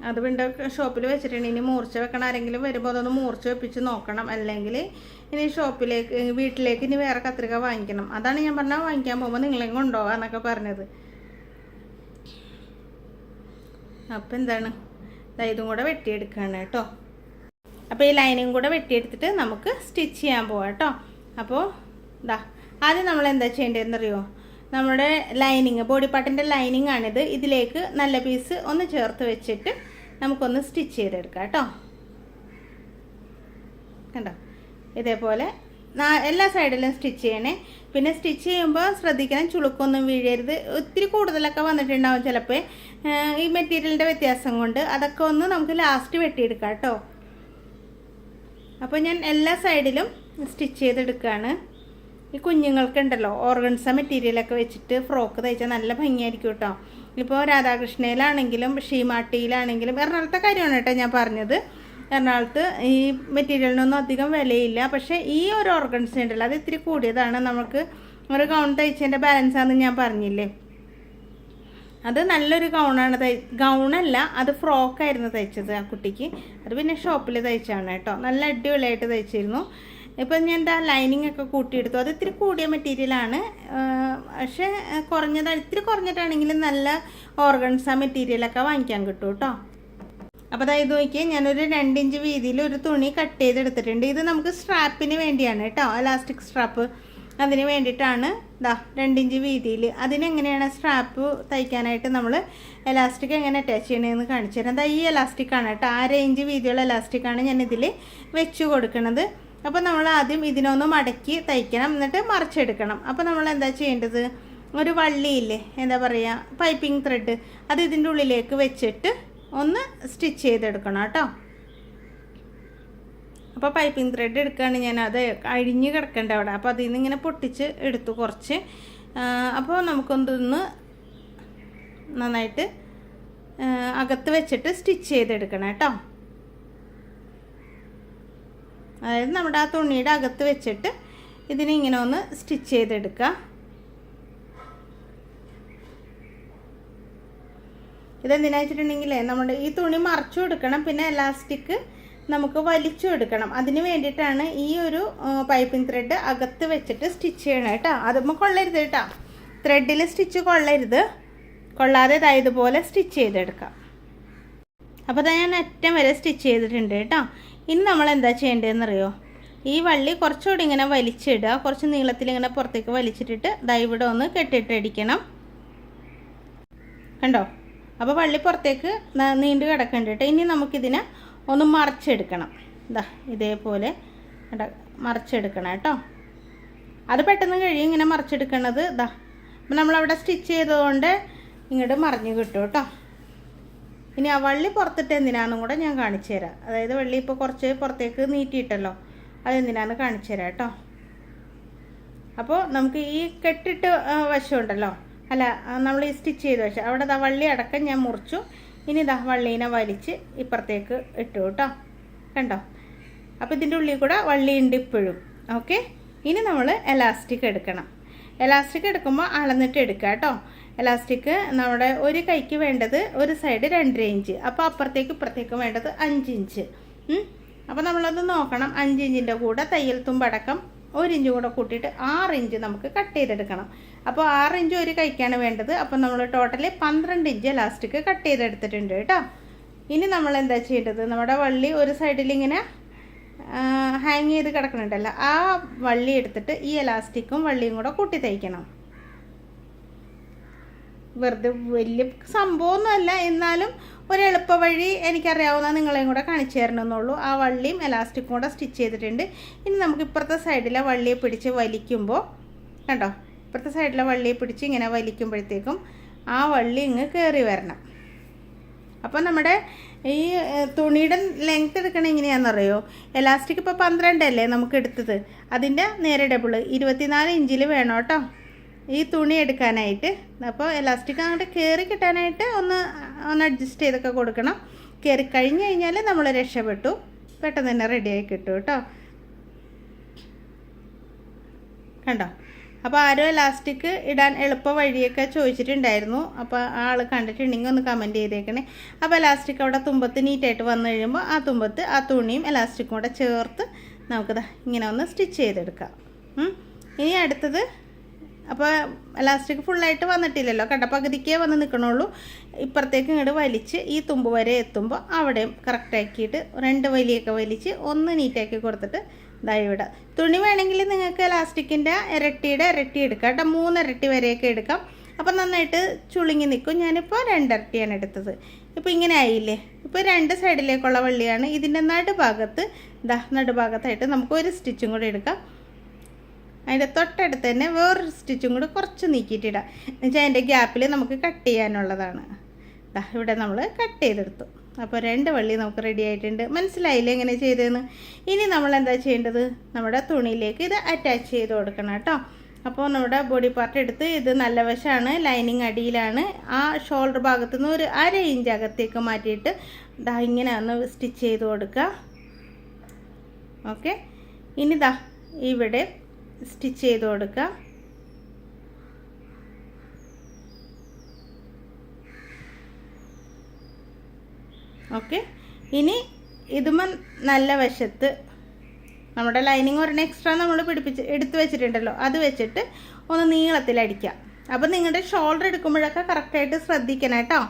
അത് പിന്നെ ഷോപ്പിൽ വെച്ചിട്ടുണ്ട്. ഇനി മൂർച്ച വെക്കണം. ആരെങ്കിലും വരുമ്പോൾ അതൊന്ന് മൂർച്ച വെപ്പിച്ച് നോക്കണം. അല്ലെങ്കിൽ ഇനി ഷോപ്പിലേക്ക് വീട്ടിലേക്ക് ഇനി വേറെ കത്രിക വാങ്ങിക്കണം. അതാണ് ഞാൻ പറഞ്ഞാൽ വാങ്ങിക്കാൻ പോകുമ്പോൾ നിങ്ങളെയും കൊണ്ടുപോകാന്നൊക്കെ പറഞ്ഞത്. അപ്പം എന്താണ്? ഇതും കൂടെ വെട്ടിയെടുക്കുകയാണ് കേട്ടോ. അപ്പോൾ ഈ ലൈനിങ് കൂടെ വെട്ടിയെടുത്തിട്ട് നമുക്ക് സ്റ്റിച്ച് ചെയ്യാൻ പോവാം കേട്ടോ. അപ്പോൾ ഇതാ ആദ്യം നമ്മൾ എന്താ ചെയ്യേണ്ടതെന്നറിയോ? നമ്മുടെ ലൈനിങ് ബോഡി പാർട്ടിന്റെ ലൈനിങ് ആണിത്. ഇതിലേക്ക് നല്ല പീസ് ഒന്ന് ചേർത്ത് വെച്ചിട്ട് നമുക്കൊന്ന് സ്റ്റിച്ച് ചെയ്തെടുക്കാം കേട്ടോ. കണ്ടോ? ഇതേപോലെ എല്ലാ സൈഡിലും സ്റ്റിച്ച് ചെയ്യണേ. പിന്നെ സ്റ്റിച്ച് ചെയ്യുമ്പോൾ ശ്രദ്ധിക്കണം ചുളുക്കൊന്നും വീഴരുത്. ഒത്തിരി കൂടുതലൊക്കെ വന്നിട്ടുണ്ടാവും ചിലപ്പോൾ ഈ മെറ്റീരിയലിന്റെ വ്യത്യാസം കൊണ്ട് അതൊക്കെ ഒന്ന് നമുക്ക് ലാസ്റ്റ് വെട്ടിയെടുക്കാം കേട്ടോ അപ്പോൾ ഞാൻ എല്ലാ സൈഡിലും സ്റ്റിച്ച് ചെയ്തെടുക്കുകയാണ് ഈ കുഞ്ഞുങ്ങൾക്കുണ്ടല്ലോ ഓർഗൻസ മെറ്റീരിയലൊക്കെ വെച്ചിട്ട് ഫ്രോക്ക് തയ്ച്ചാൽ നല്ല ഭംഗിയായിരിക്കും കേട്ടോ ഇപ്പോൾ രാധാകൃഷ്ണയിലാണെങ്കിലും ഷീമാട്ടിയിലാണെങ്കിലും എറണാകുളത്തെ കാര്യമാണ് കേട്ടോ ഞാൻ പറഞ്ഞത്. എറണാകുളത്ത് ഈ മെറ്റീരിയലിനൊന്നും അധികം വിലയില്ല. പക്ഷേ ഈ ഒരു ഓർഗൻസ് ഉണ്ടല്ലോ അത് ഇത്തിരി കൂടിയതാണ്. നമുക്ക് ഒരു ഗൗൺ തയ്ച്ചതിന്റെ ബാലൻസാണെന്ന് ഞാൻ പറഞ്ഞില്ലേ? അത് നല്ലൊരു ഗൗണാണ് തൈ ഗൗണല്ല അത് ഫ്രോക്കായിരുന്നു തയ്ച്ചത് ആ കുട്ടിക്ക്. അത് പിന്നെ ഷോപ്പിൽ തയ്ച്ചാണ് കേട്ടോ. നല്ല അടിപൊളിയായിട്ട് തയ്ച്ചിരുന്നു. ഇപ്പം ഞാൻ എന്താ ലൈനിങ് ഒക്കെ കൂട്ടിയെടുത്തു. അത് ഇത്തിരി കൂടിയ മെറ്റീരിയലാണ് പക്ഷേ കുറഞ്ഞതാണ് ഇത്തിരി കുറഞ്ഞിട്ടാണെങ്കിലും നല്ല ഓർഗൻസ മെറ്റീരിയലൊക്കെ വാങ്ങിക്കാൻ കിട്ടും കേട്ടോ. അപ്പോൾ അതായത് നോക്കിയാൽ ഞാനൊരു രണ്ടിഞ്ച് വീതിയിൽ ഒരു തുണി കട്ട് ചെയ്തെടുത്തിട്ടുണ്ട്. ഇത് നമുക്ക് സ്ട്രാപ്പിന് വേണ്ടിയാണ് കേട്ടോ എലാസ്റ്റിക് സ്ട്രാപ്പ് അതിന് വേണ്ടിയിട്ടാണ് ദാ രണ്ടിഞ്ച് വീതിയിൽ. അതിനെങ്ങനെയാണ് സ്ട്രാപ്പ് തയ്ക്കാനായിട്ട് നമ്മൾ എലാസ്റ്റിക് എങ്ങനെ അറ്റാച്ച് ചെയ്യണമെന്ന് കാണിച്ചു തരാം. ദാ ഈ എലാസ്റ്റിക് ആണ് കേട്ടോ അര ഇഞ്ച് വീതിയുള്ള എലാസ്റ്റിക് ആണ് ഞാൻ ഇതിൽ വെച്ച് കൊടുക്കുന്നത് അപ്പോൾ നമ്മൾ ആദ്യം ഇതിനൊന്ന് മടക്കി തയ്ക്കണം എന്നിട്ട് മറിച്ചെടുക്കണം. അപ്പോൾ നമ്മൾ എന്താ ചെയ്യേണ്ടത്? ഒരു വള്ളിയില്ലേ എന്താ പറയുക പൈപ്പിംഗ് ത്രെഡ് അത് ഇതിന്റെ ഉള്ളിലേക്ക് വെച്ചിട്ട് ഒന്ന് സ്റ്റിച്ച് ചെയ്തെടുക്കണം കേട്ടോ. അപ്പോൾ പൈപ്പിംഗ് ത്രെഡ് എടുക്കുകയാണ് ഞാൻ. അത് അഴിഞ്ഞ് കിടക്കേണ്ട അവിടെ. അപ്പോൾ അതിൽ നിന്ന് ഇങ്ങനെ പൊട്ടിച്ച് എടുത്തു കുറച്ച്. അപ്പോൾ നമുക്കൊന്ന് നന്നായിട്ട് അകത്ത് വെച്ചിട്ട് സ്റ്റിച്ച് ചെയ്തെടുക്കണം കേട്ടോ. അതായത് നമ്മുടെ ആ തുണിയുടെ അകത്ത് വെച്ചിട്ട് ഇതിനെ ഇങ്ങനെ ഒന്ന് സ്റ്റിച്ച് ചെയ്തെടുക്കുക. ഇതെന്തിനാ വെച്ചിട്ടുണ്ടെങ്കിൽ നമ്മുടെ ഈ തുണി മറച്ചു കൊടുക്കണം പിന്നെ എലാസ്റ്റിക് നമുക്ക് വലിച്ചു എടുക്കണം അതിന് വേണ്ടിയിട്ടാണ് ഈ ഒരു പൈപ്പിംഗ് ത്രെഡ് അകത്ത് വെച്ചിട്ട് സ്റ്റിച്ച് ചെയ്യണം കേട്ടോ. അതുമ്പോൾ കൊള്ളരുത് കേട്ടോ. ത്രെഡിൽ സ്റ്റിച്ച് കൊള്ളരുത്. കൊള്ളാതെ ഇതുപോലെ സ്റ്റിച്ച് ചെയ്തെടുക്കാം. അപ്പോൾ അതാ ഞാൻ അറ്റം വരെ സ്റ്റിച്ച് ചെയ്തിട്ടുണ്ട് കേട്ടോ. ഇനി നമ്മൾ എന്താ ചെയ്യേണ്ടതെന്നറിയോ? ഈ വള്ളി കുറച്ചുകൂടി ഇങ്ങനെ വലിച്ചിടുക. കുറച്ച് നീളത്തിൽ ഇങ്ങനെ പുറത്തേക്ക് വലിച്ചിട്ടിട്ട് ദാ ഇവിടെ ഒന്ന് കെട്ടിട്ടടിക്കണം കണ്ടോ? അപ്പോൾ വള്ളി പുറത്തേക്ക് നീണ്ടു കിടക്കുന്നുണ്ട് കേട്ടോ ഇനി നമുക്കിതിനെ ഒന്ന് മറിച്ചെടുക്കണം. ഇതാ ഇതേപോലെ മറിച്ചെടുക്കണം കേട്ടോ അത് പെട്ടെന്ന് കഴിയും ഇങ്ങനെ മറിച്ചെടുക്കണത് ഇതാ അപ്പം നമ്മളവിടെ സ്റ്റിച്ച് ചെയ്തതുകൊണ്ട് ഇങ്ങോട്ട് മറിഞ്ഞ് കിട്ടും കേട്ടോ ഇനി ആ വള്ളി പുറത്തിട്ട് എന്തിനാന്നും കൂടെ ഞാൻ കാണിച്ചു തരാം. അതായത് വള്ളി ഇപ്പോൾ കുറച്ച് പുറത്തേക്ക് നീട്ടിയിട്ടല്ലോ അതെന്തിനാന്ന് കാണിച്ചു തരാം കേട്ടോ അപ്പോൾ നമുക്ക് ഈ കെട്ടിട്ട് വശമുണ്ടല്ലോ അല്ല നമ്മൾ ഈ സ്റ്റിച്ച് ചെയ്ത് വെച്ചാൽ അവിടെ ദാ വള്ളി അടക്കം ഞാൻ മുറിച്ചു. ഇനി ദാ വള്ളീനെ വലിച്ച് ഇപ്പുറത്തേക്ക് ഇട്ടു കേട്ടോ. കണ്ടോ? അപ്പോൾ ഇതിന്റെ ഉള്ളിൽ കൂടെ വള്ളി ഉണ്ട് ഇപ്പോഴും. ഓക്കെ? ഇനി നമ്മൾ എലാസ്റ്റിക് എടുക്കണം. എലാസ്റ്റിക് എടുക്കുമ്പോൾ അളന്നിട്ട് എടുക്കുക കേട്ടോ. എലാസ്റ്റിക് നമ്മുടെ ഒരു കൈക്ക് വേണ്ടത് ഒരു സൈഡ് രണ്ടര ഇഞ്ച് അപ്പോൾ അപ്പുറത്തേക്ക് ഇപ്പുറത്തേക്ക് വേണ്ടത് അഞ്ച് ഇഞ്ച്. അപ്പോൾ നമ്മളത് നോക്കണം അഞ്ച് ഇഞ്ചിന്റെ കൂടെ തയ്യൽ തുമ്പടക്കം ഒരു ഇഞ്ച് കൂടെ കൂട്ടിയിട്ട് ആറ് ഇഞ്ച് നമുക്ക് കട്ട് ചെയ്തെടുക്കണം. അപ്പോൾ ആറ് ഇഞ്ച് ഒരു കൈക്കാണ് വേണ്ടത്. അപ്പോൾ നമ്മൾ ടോട്ടൽ പന്ത്രണ്ട് ഇഞ്ച് ലാസ്റ്റിക്ക് കട്ട് ചെയ്തെടുത്തിട്ടുണ്ട് കേട്ടോ. ഇനി നമ്മൾ എന്താ ചെയ്യേണ്ടത്? നമ്മുടെ വള്ളി ഒരു സൈഡിൽ ഇങ്ങനെ ഹാങ് ചെയ്ത് കിടക്കുന്നുണ്ടല്ലോ ആ വള്ളി എടുത്തിട്ട് ഈ എലാസ്റ്റിക്കും വള്ളിയും കൂടെ കൂട്ടി തയ്ക്കണം. വെറുതെ വലിയ സംഭവമൊന്നുമല്ല എന്നാലും ഒരു എളുപ്പ വഴി എനിക്കറിയാവുന്ന നിങ്ങളെയും കൂടെ കാണിച്ചു തരണമെന്നുള്ളൂ. ആ വള്ളിയും എലാസ്റ്റിക്കും കൂടെ സ്റ്റിച്ച് ചെയ്തിട്ടുണ്ട്. ഇനി നമുക്ക് ഇപ്പുറത്തെ സൈഡിലെ വള്ളിയെ പിടിച്ച് വലിക്കുമ്പോൾ കണ്ടോ? ഇപ്പുറത്തെ സൈഡിലെ വള്ളിയെ പിടിച്ച് ഇങ്ങനെ വലിക്കുമ്പോഴത്തേക്കും ആ വള്ളി ഇങ്ങ് കയറി വരണം. അപ്പോൾ നമ്മുടെ ഈ തുണിയുടെ ലെങ്ത് എടുക്കണ എങ്ങനെയാണെന്നറിയോ? എലാസ്റ്റിക് ഇപ്പോൾ പന്ത്രണ്ടല്ലേ നമുക്ക് എടുത്തത്? അതിന്റെ നേരെ ഡബിൾ ഇരുപത്തിനാല് ഇഞ്ചിൽ വേണം കേട്ടോ. ഈ തുണി എടുക്കാനായിട്ട്. അപ്പോൾ എലാസ്റ്റിക് അങ്ങോട്ട് കയറി കിട്ടാനായിട്ട് ഒന്ന് ഒന്ന് അഡ്ജസ്റ്റ് ചെയ്തൊക്കെ കൊടുക്കണം. കയറി കഴിഞ്ഞ് കഴിഞ്ഞാൽ നമ്മൾ രക്ഷപ്പെട്ടു. പെട്ടെന്ന് തന്നെ റെഡിയായി കിട്ടും കേട്ടോ. കണ്ടോ? അപ്പോൾ ആരോ ഇലാസ്റ്റിക് ഇടാൻ എളുപ്പ വഴിയൊക്കെ ചോദിച്ചിട്ടുണ്ടായിരുന്നു. അപ്പോൾ ആൾ കണ്ടിട്ടുണ്ടെങ്കിൽ ഒന്ന് കമന്റ് ചെയ്തേക്കണേ. അപ്പോൾ ഇലാസ്റ്റിക് അവിടെ തുമ്പത്ത് നീറ്റായിട്ട് വന്നു കഴിയുമ്പോൾ ആ തുമ്പത്ത് ആ തുണിയും എലാസ്റ്റിക്കും കൂടെ ചേർത്ത് നമുക്കത് ഇങ്ങനെ ഒന്ന് സ്റ്റിച്ച് ചെയ്തെടുക്കാം. ഇനി അടുത്തത് അപ്പോൾ ഇലാസ്റ്റിക് ഫുള്ളായിട്ട് വന്നിട്ടില്ലല്ലോ. കണ്ട വന്ന് നിൽക്കണുള്ളൂ ഇപ്പുറത്തേക്ക് ഇങ്ങോട്ട് വലിച്ച് ഈ തുമ്പ് വരെ എത്തുമ്പോൾ അവിടെയും കറക്റ്റാക്കിയിട്ട് രണ്ട് വലിയൊക്കെ വലിച്ച് ഒന്ന് നീറ്റാക്കി കൊടുത്തിട്ട് ദാ ഇവിടെ. തുണി വേണമെങ്കിൽ നിങ്ങൾക്ക് ഇലാസ്റ്റിക്കിന്റെ ഇരട്ടിയുടെ ഇരട്ടി എടുക്കാം കേട്ടോ. മൂന്ന് ഇരട്ടി വരെയൊക്കെ എടുക്കാം. അപ്പം നന്നായിട്ട് ചുളുങ്ങി നിൽക്കും. ഞാനിപ്പോൾ രണ്ടിരട്ടിയാണ് എടുത്തത്. ഇപ്പോൾ ഇങ്ങനെ ആയില്ലേ? ഇപ്പോൾ രണ്ട് സൈഡിലേക്കുള്ള വള്ളിയാണ്. ഇതിന്റെ നടുഭാഗത്ത് ദാ നടുഭാഗത്തായിട്ട് നമുക്ക് ഒരു സ്റ്റിച്ചും കൂടെ എടുക്കാം. അതിന്റെ തൊട്ടടുത്ത് തന്നെ വേറൊരു സ്റ്റിച്ചും കൂടി കുറച്ച് നീക്കിയിട്ടിടാം. എന്നുവെച്ചാൽ അതിന്റെ ഗ്യാപ്പിൽ നമുക്ക് കട്ട് ചെയ്യാനുള്ളതാണ്. ദാ ഇവിടെ നമ്മൾ കട്ട് ചെയ്തെടുത്തു. അപ്പോൾ രണ്ട് വള്ളി നമുക്ക് റെഡി ആയിട്ടുണ്ട്. മനസ്സിലായില്ലേ എങ്ങനെ ചെയ്തതെന്ന് ഇനി നമ്മൾ എന്താ ചെയ്യേണ്ടത്? നമ്മുടെ തുണിയിലേക്ക് ഇത് അറ്റാച്ച് ചെയ്ത് കൊടുക്കണം കേട്ടോ. അപ്പോൾ നമ്മുടെ ബോഡി പാർട്ട് എടുത്ത് ഇത് നല്ല വശമാണ് ലൈനിങ് അടിയിലാണ്. ആ ഷോൾഡർ ഭാഗത്തു നിന്ന് ഒരു അര ഇഞ്ച് അകത്തേക്ക് മാറ്റിയിട്ട് ദാ ഇങ്ങനെ ഒന്ന് സ്റ്റിച്ച് ചെയ്ത് കൊടുക്കുക. ഓക്കെ ഇനി ദാ ഇവിടെ സ്റ്റിച്ച് ചെയ്ത് കൊടുക്കുക. ഓക്കെ. ഇനി ഇതുമ്മ നല്ല വശത്ത് നമ്മുടെ ലൈനിങ് ഒരെണ്ണം എക്സ്ട്രാ നമ്മൾ പിടിപ്പിച്ച് എടുത്തു വെച്ചിട്ടുണ്ടല്ലോ. അത് വെച്ചിട്ട് ഒന്ന് നീളത്തിലടിക്കാം. അപ്പം നിങ്ങളുടെ ഷോൾഡർ എടുക്കുമ്പോഴൊക്കെ കറക്റ്റായിട്ട് ശ്രദ്ധിക്കണം കേട്ടോ.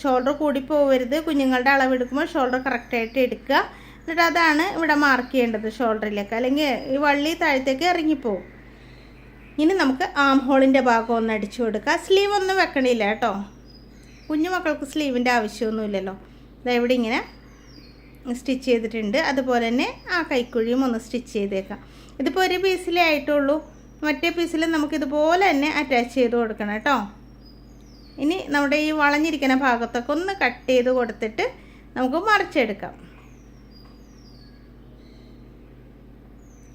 ഷോൾഡർ കൂടി പോകരുത് കുഞ്ഞുങ്ങളുടെ അളവ് എടുക്കുമ്പോൾ ഷോൾഡർ കറക്റ്റായിട്ട് എടുക്കുക. എന്നിട്ട് അതാണ് ഇവിടെ മാർക്ക് ചെയ്യേണ്ടത് ഷോൾഡറിലേക്ക് അല്ലെങ്കിൽ ഈ വള്ളി താഴത്തേക്ക് ഇറങ്ങിപ്പോവും. ഇനി നമുക്ക് ആം ഹോളിന്റെ ഭാഗം ഒന്ന് അടിച്ചു കൊടുക്കുക സ്ലീവ് ഒന്നും വെക്കണില്ല കേട്ടോ. കുഞ്ഞു മക്കൾക്ക് സ്ലീവിന്റെ ആവശ്യമൊന്നുമില്ലല്ലോ. ഇവിടെ ഇങ്ങനെ സ്റ്റിച്ച് ചെയ്തിട്ടുണ്ട്. അതുപോലെ തന്നെ ആ കൈക്കുഴിയും ഒന്ന് സ്റ്റിച്ച് ചെയ്തേക്കാം. ഇതിപ്പോൾ ഒരു പീസിലേ ആയിട്ടുള്ളൂ. മറ്റേ പീസിൽ നമുക്കിതുപോലെ തന്നെ അറ്റാച്ച് ചെയ്ത് കൊടുക്കണം കേട്ടോ. ഇനി നമ്മുടെ ഈ വളഞ്ഞിരിക്കുന്ന ഭാഗത്തൊക്കെ ഒന്ന് കട്ട് ചെയ്ത് കൊടുത്തിട്ട് നമുക്ക് മറിച്ചെടുക്കാം.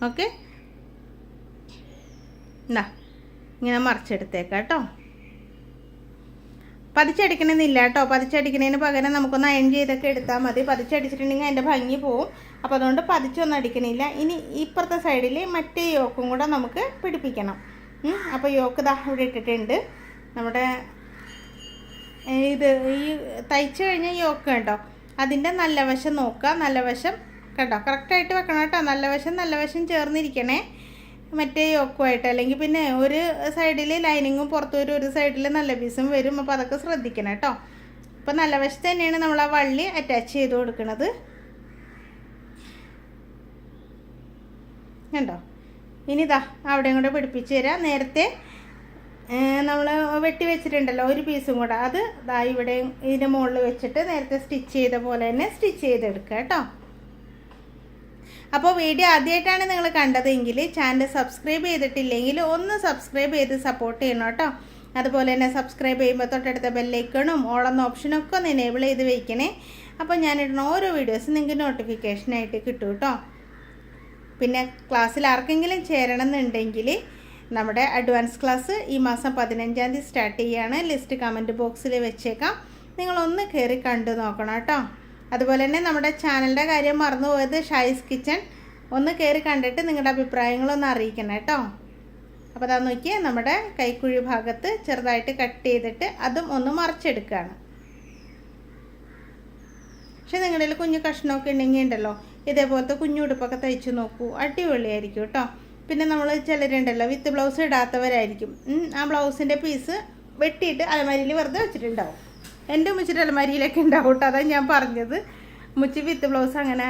ഓക്കെ എന്നാ ഇങ്ങനെ മറിച്ചെടുത്തേക്കാം കേട്ടോ. പതിച്ചടിക്കണമെന്നില്ല കേട്ടോ പതിച്ചടിക്കുന്നതിന് പകരം നമുക്കൊന്ന് അയൺ ചെയ്തൊക്കെ എടുത്താൽ മതി. പതിച്ചടിച്ചിട്ടുണ്ടെങ്കിൽ അതിന്റെ ഭംഗി പോവും. അപ്പോൾ അതുകൊണ്ട് പതിച്ചൊന്നും അടിക്കണില്ല. ഇനി ഇപ്പുറത്തെ സൈഡിൽ മറ്റേ യോക്കും കൂടെ നമുക്ക് പിടിപ്പിക്കണം. അപ്പോൾ യോക്ക് ദാ ഇവിടെ ഇട്ടിട്ടുണ്ട്. നമ്മുടെ ഇത് ഈ തയ്ച്ചു കഴിഞ്ഞാൽ യോക്ക് കേട്ടോ അതിന്റെ നല്ല വശം നോക്കുക. നല്ല വശം കേട്ടോ കറക്റ്റായിട്ട് വെക്കണം കേട്ടോ. നല്ല വശം നല്ല വശം ചേർന്നിരിക്കണേ. മറ്റേ യോക്കുമായിട്ട് അല്ലെങ്കിൽ പിന്നെ ഒരു സൈഡിൽ ലൈനിങ്ങും പുറത്തു വരും ഒരു സൈഡിൽ നല്ല പീസും വരും. അപ്പോൾ അതൊക്കെ ശ്രദ്ധിക്കണം കേട്ടോ. അപ്പോൾ നല്ല വശത്ത് തന്നെയാണ് നമ്മൾ ആ വള്ളി അറ്റാച്ച് ചെയ്ത് കൊടുക്കുന്നത് കണ്ടോ? ഇനി ഇതാ അവിടെയും കൂടെ പിടിപ്പിച്ച് തരാം. നേരത്തെ നമ്മൾ വെട്ടി വെച്ചിട്ടുണ്ടല്ലോ ഒരു പീസും കൂടെ. അത് ഇതാ ഇവിടെ ഇതിന്റെ മുകളിൽ വെച്ചിട്ട് നേരത്തെ സ്റ്റിച്ച് ചെയ്ത പോലെ തന്നെ സ്റ്റിച്ച് ചെയ്തെടുക്കുക കേട്ടോ. അപ്പോൾ വീഡിയോ ആദ്യമായിട്ടാണ് നിങ്ങൾ കണ്ടതെങ്കിൽ ചാനൽ സബ്സ്ക്രൈബ് ചെയ്തിട്ടില്ലെങ്കിൽ ഒന്ന് സബ്സ്ക്രൈബ് ചെയ്ത് സപ്പോർട്ട് ചെയ്യണം കേട്ടോ. അതുപോലെ തന്നെ സബ്സ്ക്രൈബ് ചെയ്യുമ്പോൾ തൊട്ടടുത്ത ബെല്ലൈക്കണും ഓളെന്ന ഓപ്ഷനൊക്കെ ഒന്ന് എനേബിൾ ചെയ്ത് വയ്ക്കണേ അപ്പോൾ ഞാനിടുന്ന ഓരോ വീഡിയോസും നിങ്ങൾക്ക് നോട്ടിഫിക്കേഷനായിട്ട് കിട്ടും കേട്ടോ. പിന്നെ ക്ലാസ്സിൽ ആർക്കെങ്കിലും ചേരണം എന്നുണ്ടെങ്കിൽ നമ്മുടെ അഡ്വാൻസ് ക്ലാസ് ഈ മാസം പതിനഞ്ചാം തീയതി സ്റ്റാർട്ട് ചെയ്യുകയാണ് ലിസ്റ്റ് കമന്റ് ബോക്സിൽ വെച്ചേക്കാം. നിങ്ങളൊന്ന് കയറി കണ്ടു നോക്കണം കേട്ടോ. അതുപോലെ തന്നെ നമ്മുടെ ചാനലിന്റെ കാര്യം മറന്നുപോയത് ഷൈസ് കിച്ചൺ. ഒന്ന് കയറി കണ്ടിട്ട് നിങ്ങളുടെ അഭിപ്രായങ്ങളൊന്ന് അറിയിക്കണം കേട്ടോ. അപ്പോൾ അതാ നോക്കിയേ നമ്മുടെ കൈക്കുഴി ഭാഗത്ത് ചെറുതായിട്ട് കട്ട് ചെയ്തിട്ട് അതും ഒന്ന് മറിച്ചെടുക്കുകയാണ്. പക്ഷെ നിങ്ങളുടെ കുഞ്ഞു കഷ്ണമൊക്കെ ഉണ്ടെങ്കിൽ ഉണ്ടല്ലോ ഇതേപോലത്തെ കുഞ്ഞു ഉടുപ്പൊക്കെ തയ്ച്ച് നോക്കൂ. അടിപൊളിയായിരിക്കും കേട്ടോ. പിന്നെ നമ്മൾ ചിലരുണ്ടല്ലോ വിത്ത് ബ്ലൗസ് ഇടാത്തവരായിരിക്കും. ആ ബ്ലൗസിന്റെ പീസ് വെട്ടിയിട്ട് അലമാരിയിൽ വെറുതെ വെച്ചിട്ടുണ്ടാവും. എന്റെ മുച്ചിന്റെ അലമാരിയിലൊക്കെ ഉണ്ടാവും കേട്ടോ അതാണ് ഞാൻ പറഞ്ഞത്. മുച്ചി വിത്ത് ബ്ലൗസ് അങ്ങനെ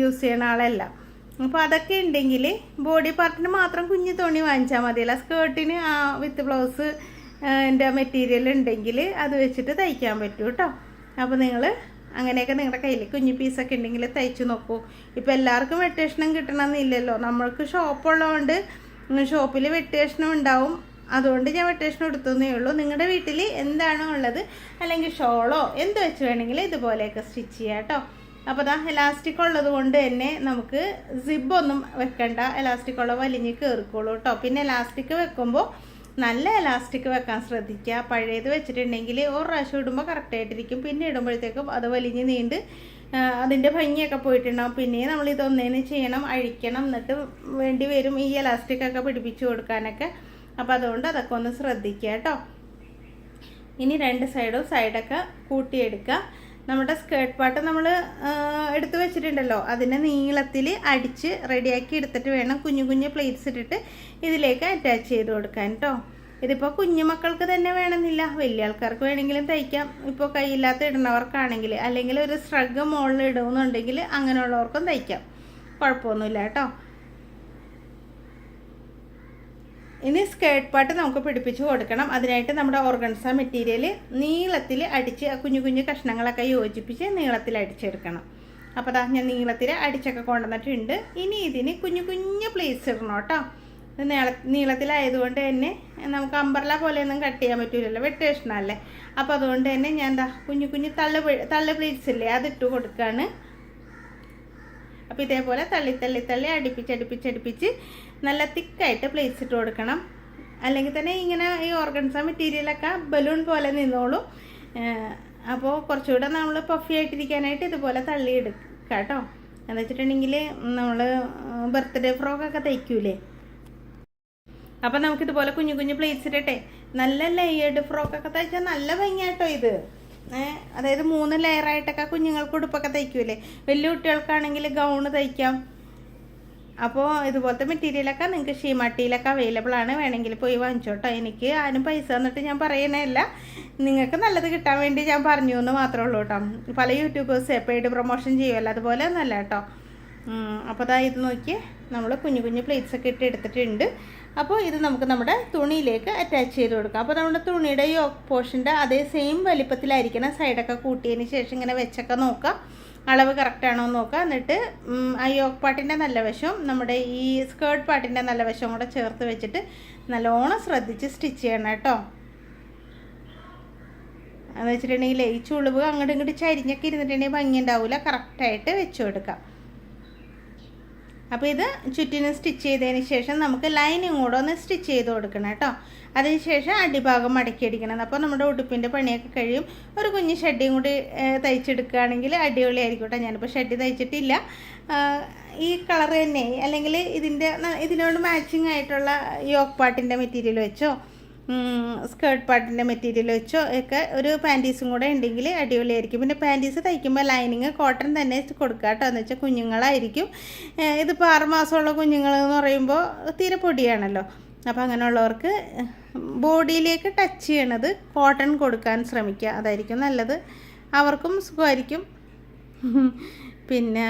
യൂസ് ചെയ്യണ ആളല്ല. അപ്പോൾ അതൊക്കെ ഉണ്ടെങ്കിൽ ബോഡി പാർട്ടിന് മാത്രം കുഞ്ഞു തുണി വാങ്ങിച്ചാൽ മതിയല്ല. സ്കേർട്ടിന് ആ വിത്ത് ബ്ലൗസ് എന്റെ മെറ്റീരിയൽ ഉണ്ടെങ്കിൽ അത് വെച്ചിട്ട് തയ്ക്കാൻ പറ്റും കേട്ടോ. അപ്പോൾ നിങ്ങൾ അങ്ങനെയൊക്കെ നിങ്ങളുടെ കയ്യിൽ കുഞ്ഞു പീസൊക്കെ ഉണ്ടെങ്കിൽ തയ്ച്ച് നോക്കൂ. ഇപ്പോൾ എല്ലാവർക്കും വെട്ടേഷനും കിട്ടണമെന്നില്ലല്ലോ. നമ്മൾക്ക് ഷോപ്പുള്ളതുകൊണ്ട് ഷോപ്പിൽ വെട്ടേഷനും ഉണ്ടാവും. അതുകൊണ്ട് ഞാൻ വെട്ടേഷൻ എടുത്തതേ ഉള്ളൂ. നിങ്ങളുടെ വീട്ടിൽ എന്താണോ ഉള്ളത് അല്ലെങ്കിൽ ഷോളോ എന്ത് വെച്ച് വേണമെങ്കിൽ ഇതുപോലെയൊക്കെ സ്റ്റിച്ച് ചെയ്യാം കേട്ടോ. അപ്പോൾ ദാ എലാസ്റ്റിക് ഉള്ളത് കൊണ്ട് തന്നെ നമുക്ക് സിബ് ഒന്നും വെക്കണ്ട. എലാസ്റ്റിക് ഉള്ള വലിഞ്ഞ് കയറിക്കോളൂ കേട്ടോ. പിന്നെ എലാസ്റ്റിക് വെക്കുമ്പോൾ നല്ല എലാസ്റ്റിക് വെക്കാൻ ശ്രദ്ധിക്കുക. പഴയത് വെച്ചിട്ടുണ്ടെങ്കിൽ ഒരു പ്രാവശ്യം ഇടുമ്പോൾ കറക്റ്റായിട്ടിരിക്കും പിന്നെ ഇടുമ്പോഴത്തേക്കും അത് വലിഞ്ഞ് നീണ്ട് അതിന്റെ ഭംഗിയൊക്കെ പോയിട്ടുണ്ടാവും. പിന്നെ നമ്മൾ ഇതൊന്നേന് ചെയ്യണം അഴിക്കണം. എന്നിട്ട് വേണ്ടി വരും ഈ എലാസ്റ്റിക് ഒക്കെ പിടിപ്പിച്ച് കൊടുക്കാനൊക്കെ. അപ്പോൾ അതുകൊണ്ട് അതൊക്കെ ഒന്ന് ശ്രദ്ധിക്കുക കേട്ടോ. ഇനി രണ്ട് സൈഡും സൈഡൊക്കെ കൂട്ടിയെടുക്കുക. നമ്മുടെ സ്കേർട്ട് പാട്ട് നമ്മൾ എടുത്ത് വെച്ചിട്ടുണ്ടല്ലോ. അതിനെ നീളത്തിൽ അടിച്ച് റെഡിയാക്കി എടുത്തിട്ട് വേണം കുഞ്ഞു കുഞ്ഞു പ്ലേറ്റ്സ് ഇട്ടിട്ട് ഇതിലേക്ക് അറ്റാച്ച് ചെയ്ത് കൊടുക്കാൻ കേട്ടോ ഇതിപ്പോൾ കുഞ്ഞു മക്കൾക്ക് തന്നെ വേണമെന്നില്ല. വലിയ ആൾക്കാർക്ക് വേണമെങ്കിലും തയ്ക്കാം. ഇപ്പോൾ കൈയില്ലാത്ത ഇടുന്നവർക്കാണെങ്കിൽ അല്ലെങ്കിൽ ഒരു സ്ട്രഗ് മുകളിൽ ഇടുന്നുണ്ടെങ്കിൽ അങ്ങനെയുള്ളവർക്കും തയ്ക്കാം. കുഴപ്പമൊന്നുമില്ല കേട്ടോ. ഇനി സ്കേർട്ട് പാട്ട് നമുക്ക് പിടിപ്പിച്ച് കൊടുക്കണം. അതിനായിട്ട് നമ്മുടെ ഓർഗൻസ മെറ്റീരിയൽ നീളത്തിൽ അടിച്ച് കുഞ്ഞു കുഞ്ഞു കഷ്ണങ്ങളൊക്കെ യോജിപ്പിച്ച് നീളത്തിൽ അടിച്ചെടുക്കണം. അപ്പോൾ അതാ ഞാൻ നീളത്തിൽ അടിച്ചൊക്കെ കൊണ്ടുവന്നിട്ടുണ്ട്. ഇനി ഇതിന് കുഞ്ഞു കുഞ്ഞു പ്ലേസ് ഇടണം കേട്ടോ. നീള നീളത്തിലായതുകൊണ്ട് തന്നെ നമുക്ക് അമ്പർല പോലെയൊന്നും കട്ട് ചെയ്യാൻ പറ്റൂലല്ലോ. വെട്ടേഷനല്ലേ അപ്പോൾ അതുകൊണ്ട് തന്നെ ഞാൻ എന്താ കുഞ്ഞു കുഞ്ഞു തള്ളു തള്ളു പ്ലേറ്റ്സ് ഇല്ലേ? അതിട്ട് കൊടുക്കുകയാണ് അപ്പോൾ ഇതേപോലെ തള്ളി തള്ളി തള്ളി അടുപ്പിച്ച് അടുപ്പിച്ച് അടുപ്പിച്ച് നല്ല തിക്കായിട്ട് പ്ലേസ് ഇട്ട് കൊടുക്കണം. അല്ലെങ്കിൽ തന്നെ ഇങ്ങനെ ഈ ഓർഗൻസ മെറ്റീരിയലൊക്കെ ബലൂൺ പോലെ നിന്നോളും. അപ്പോൾ കുറച്ചുകൂടെ നമ്മൾ പഫി ആയിട്ടിരിക്കാനായിട്ട് ഇതുപോലെ തള്ളി എടുക്കുക കേട്ടോ. എന്ന് വെച്ചിട്ടുണ്ടെങ്കിൽ നമ്മൾ ബർത്ത്ഡേ ഫ്രോക്കൊക്കെ തയ്ക്കൂലേ. അപ്പം നമുക്കിതുപോലെ കുഞ്ഞു കുഞ്ഞു പ്ലേറ്റ്സ് ഇടട്ടെ. നല്ല ലെയേർഡ് ഫ്രോക്കൊക്കെ തയ്ച്ചാൽ നല്ല ഭംഗിയാട്ടോ ഇത്. അതായത് മൂന്ന് ലെയറായിട്ടൊക്കെ കുഞ്ഞുങ്ങൾക്ക് ഉടുപ്പൊക്കെ തയ്ക്കൂലേ. വലിയ കുട്ടികൾക്കാണെങ്കിൽ ഗൗണ് തയ്ക്കാം. അപ്പോൾ ഇതുപോലത്തെ മെറ്റീരിയലൊക്കെ നിങ്ങൾക്ക് ഷീമാട്ടിയിലൊക്കെ അവൈലബിൾ ആണ്. വേണമെങ്കിൽ പോയി വാങ്ങിച്ചോട്ടോ. എനിക്ക് ആരും പൈസ തന്നിട്ട് ഞാൻ പറയണല്ല നിങ്ങൾക്ക് നല്ലത് കിട്ടാൻ വേണ്ടി ഞാൻ പറഞ്ഞു എന്ന് മാത്രമേ ഉള്ളൂ കേട്ടോ. പല യൂട്യൂബേഴ്സ് പെയ്ഡ് പ്രൊമോഷൻ ചെയ്യുമല്ലോ അതുപോലെ ഒന്നല്ല കേട്ടോ. അപ്പോൾ അതാ ഇത് നോക്കി നമ്മൾ കുഞ്ഞു കുഞ്ഞു പ്ലേറ്റ്സ് ഒക്കെ ഇട്ട് എടുത്തിട്ടുണ്ട്. അപ്പോൾ ഇത് നമുക്ക് നമ്മുടെ തുണിയിലേക്ക് അറ്റാച്ച് ചെയ്ത് കൊടുക്കാം. അപ്പോൾ നമ്മുടെ തുണിയുടെ യോക്ക് പോർഷന്റെ അതേ സെയിം വലിപ്പത്തിലായിരിക്കണം സൈഡൊക്കെ കൂട്ടിയതിന് ശേഷം ഇങ്ങനെ വെച്ചൊക്കെ നോക്കാം. അളവ് കറക്റ്റാണോ എന്ന് നോക്കുക. എന്നിട്ട് ആ യോക്ക് പാട്ടിന്റെ നല്ല വശവും നമ്മുടെ ഈ സ്കേർട്ട് പാട്ടിന്റെ നല്ല വശവും കൂടെ ചേർത്ത് വെച്ചിട്ട് നല്ലോണം ശ്രദ്ധിച്ച് സ്റ്റിച്ച് ചെയ്യണം കേട്ടോ. എന്ന് വെച്ചിട്ടുണ്ടെങ്കിൽ ഈ ചുളിവ് അങ്ങോട്ടും ഇങ്ങോട്ട് ചരിഞ്ഞൊക്കെ ഇരുന്നിട്ടുണ്ടെങ്കിൽ ഭംഗി ഉണ്ടാവില്ല കറക്റ്റായിട്ട് വെച്ച് കൊടുക്കാം. അപ്പോൾ ഇത് ചുറ്റിനും സ്റ്റിച്ച് ചെയ്തതിന് ശേഷം നമുക്ക് ലൈനിങ് കൂടെ ഒന്ന് സ്റ്റിച്ച് ചെയ്ത് കൊടുക്കണം കേട്ടോ. അതിനുശേഷം അടിഭാഗം മടക്കി അടിക്കണം. അപ്പോൾ നമ്മുടെ ഉടുപ്പിന്റെ പണിയൊക്കെ കഴിയും. ഒരു കുഞ്ഞ് ഷെഡിയും കൂടി തയ്ച്ചെടുക്കുകയാണെങ്കിൽ അടിപൊളിയായിരിക്കും കേട്ടോ ഞാനിപ്പോൾ ഷെഡ് തയ്ച്ചിട്ടില്ല. ഈ കളർ തന്നെ. അല്ലെങ്കിൽ ഇതിന്റെ ഇതിനോട് മാച്ചിങ് ആയിട്ടുള്ള യോക്ക് പാട്ടിന്റെ മെറ്റീരിയൽ വെച്ചോ സ്കേർട്ട് പാട്ടിന്റെ മെറ്റീരിയൽ വെച്ചോ ഒക്കെ ഒരു പാന്റീസും കൂടെ ഉണ്ടെങ്കിൽ അടിപൊളിയായിരിക്കും. പിന്നെ പാന്റീസ് തയ്ക്കുമ്പോൾ ലൈനിങ് കോട്ടൺ തന്നെ കൊടുക്കുക കേട്ടോ. എന്ന് വെച്ചാൽ കുഞ്ഞുങ്ങളായിരിക്കും. ഇതിപ്പോൾ ആറ് മാസമുള്ള കുഞ്ഞുങ്ങൾ എന്ന് പറയുമ്പോൾ തീരെ പൊടിയാണല്ലോ. അപ്പോൾ അങ്ങനെയുള്ളവർക്ക് ബോഡിയിലേക്ക് ടച്ച് ചെയ്യണത് കോട്ടൺ കൊടുക്കാൻ ശ്രമിക്കുക. അതായിരിക്കും നല്ലത്. അവർക്കും സുഖമായിരിക്കും. പിന്നെ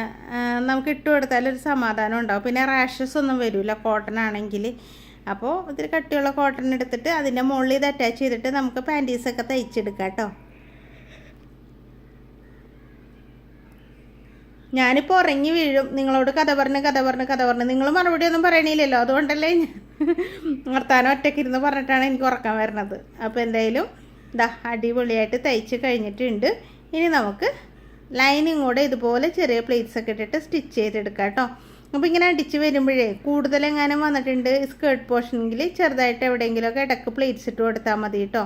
നമുക്ക് ഇട്ട് കൊടുത്താൽ ഒരു സമാധാനം ഉണ്ടാവും. പിന്നെ റാഷസ് ഒന്നും വരില്ല കോട്ടൺ ആണെങ്കിൽ. അപ്പോൾ ഇത്തിരി കട്ടിയുള്ള കോട്ടൺ എടുത്തിട്ട് അതിന്റെ മുകളിൽ ഇത് അറ്റാച്ച് ചെയ്തിട്ട് നമുക്ക് പാന്റീസൊക്കെ തയ്ച്ചെടുക്കാം കേട്ടോ. ഞാനിപ്പോൾ ഉറങ്ങി വീഴും. നിങ്ങളോട് കഥ പറഞ്ഞ് കഥ പറഞ്ഞ് കഥ പറഞ്ഞ്. നിങ്ങൾ മറുപടി ഒന്നും പറയണില്ലല്ലോ. അതുകൊണ്ടല്ലേ ഭർത്താനം ഒറ്റയ്ക്ക് ഇരുന്ന് പറഞ്ഞിട്ടാണ് എനിക്ക് ഉറക്കാൻ വരുന്നത്. അപ്പോൾ എന്തായാലും ഇതാ അടിപൊളിയായിട്ട് തയ്ച്ച് കഴിഞ്ഞിട്ടുണ്ട്. ഇനി നമുക്ക് ലൈനിങ് കൂടെ ഇതുപോലെ ചെറിയ പ്ലേറ്റ്സ് ഒക്കെ ഇട്ടിട്ട് സ്റ്റിച്ച് ചെയ്തെടുക്കാം കേട്ടോ. അപ്പോൾ ഇങ്ങനെ അടിച്ച് വരുമ്പോഴേ കൂടുതലെങ്ങാനും വന്നിട്ടുണ്ട് സ്കേർട്ട് പോർഷനെങ്കിൽ ചെറുതായിട്ട് എവിടെയെങ്കിലുമൊക്കെ ഇടയ്ക്ക് പ്ലേറ്റ്സ് ഇട്ട് കൊടുത്താൽ മതി കേട്ടോ.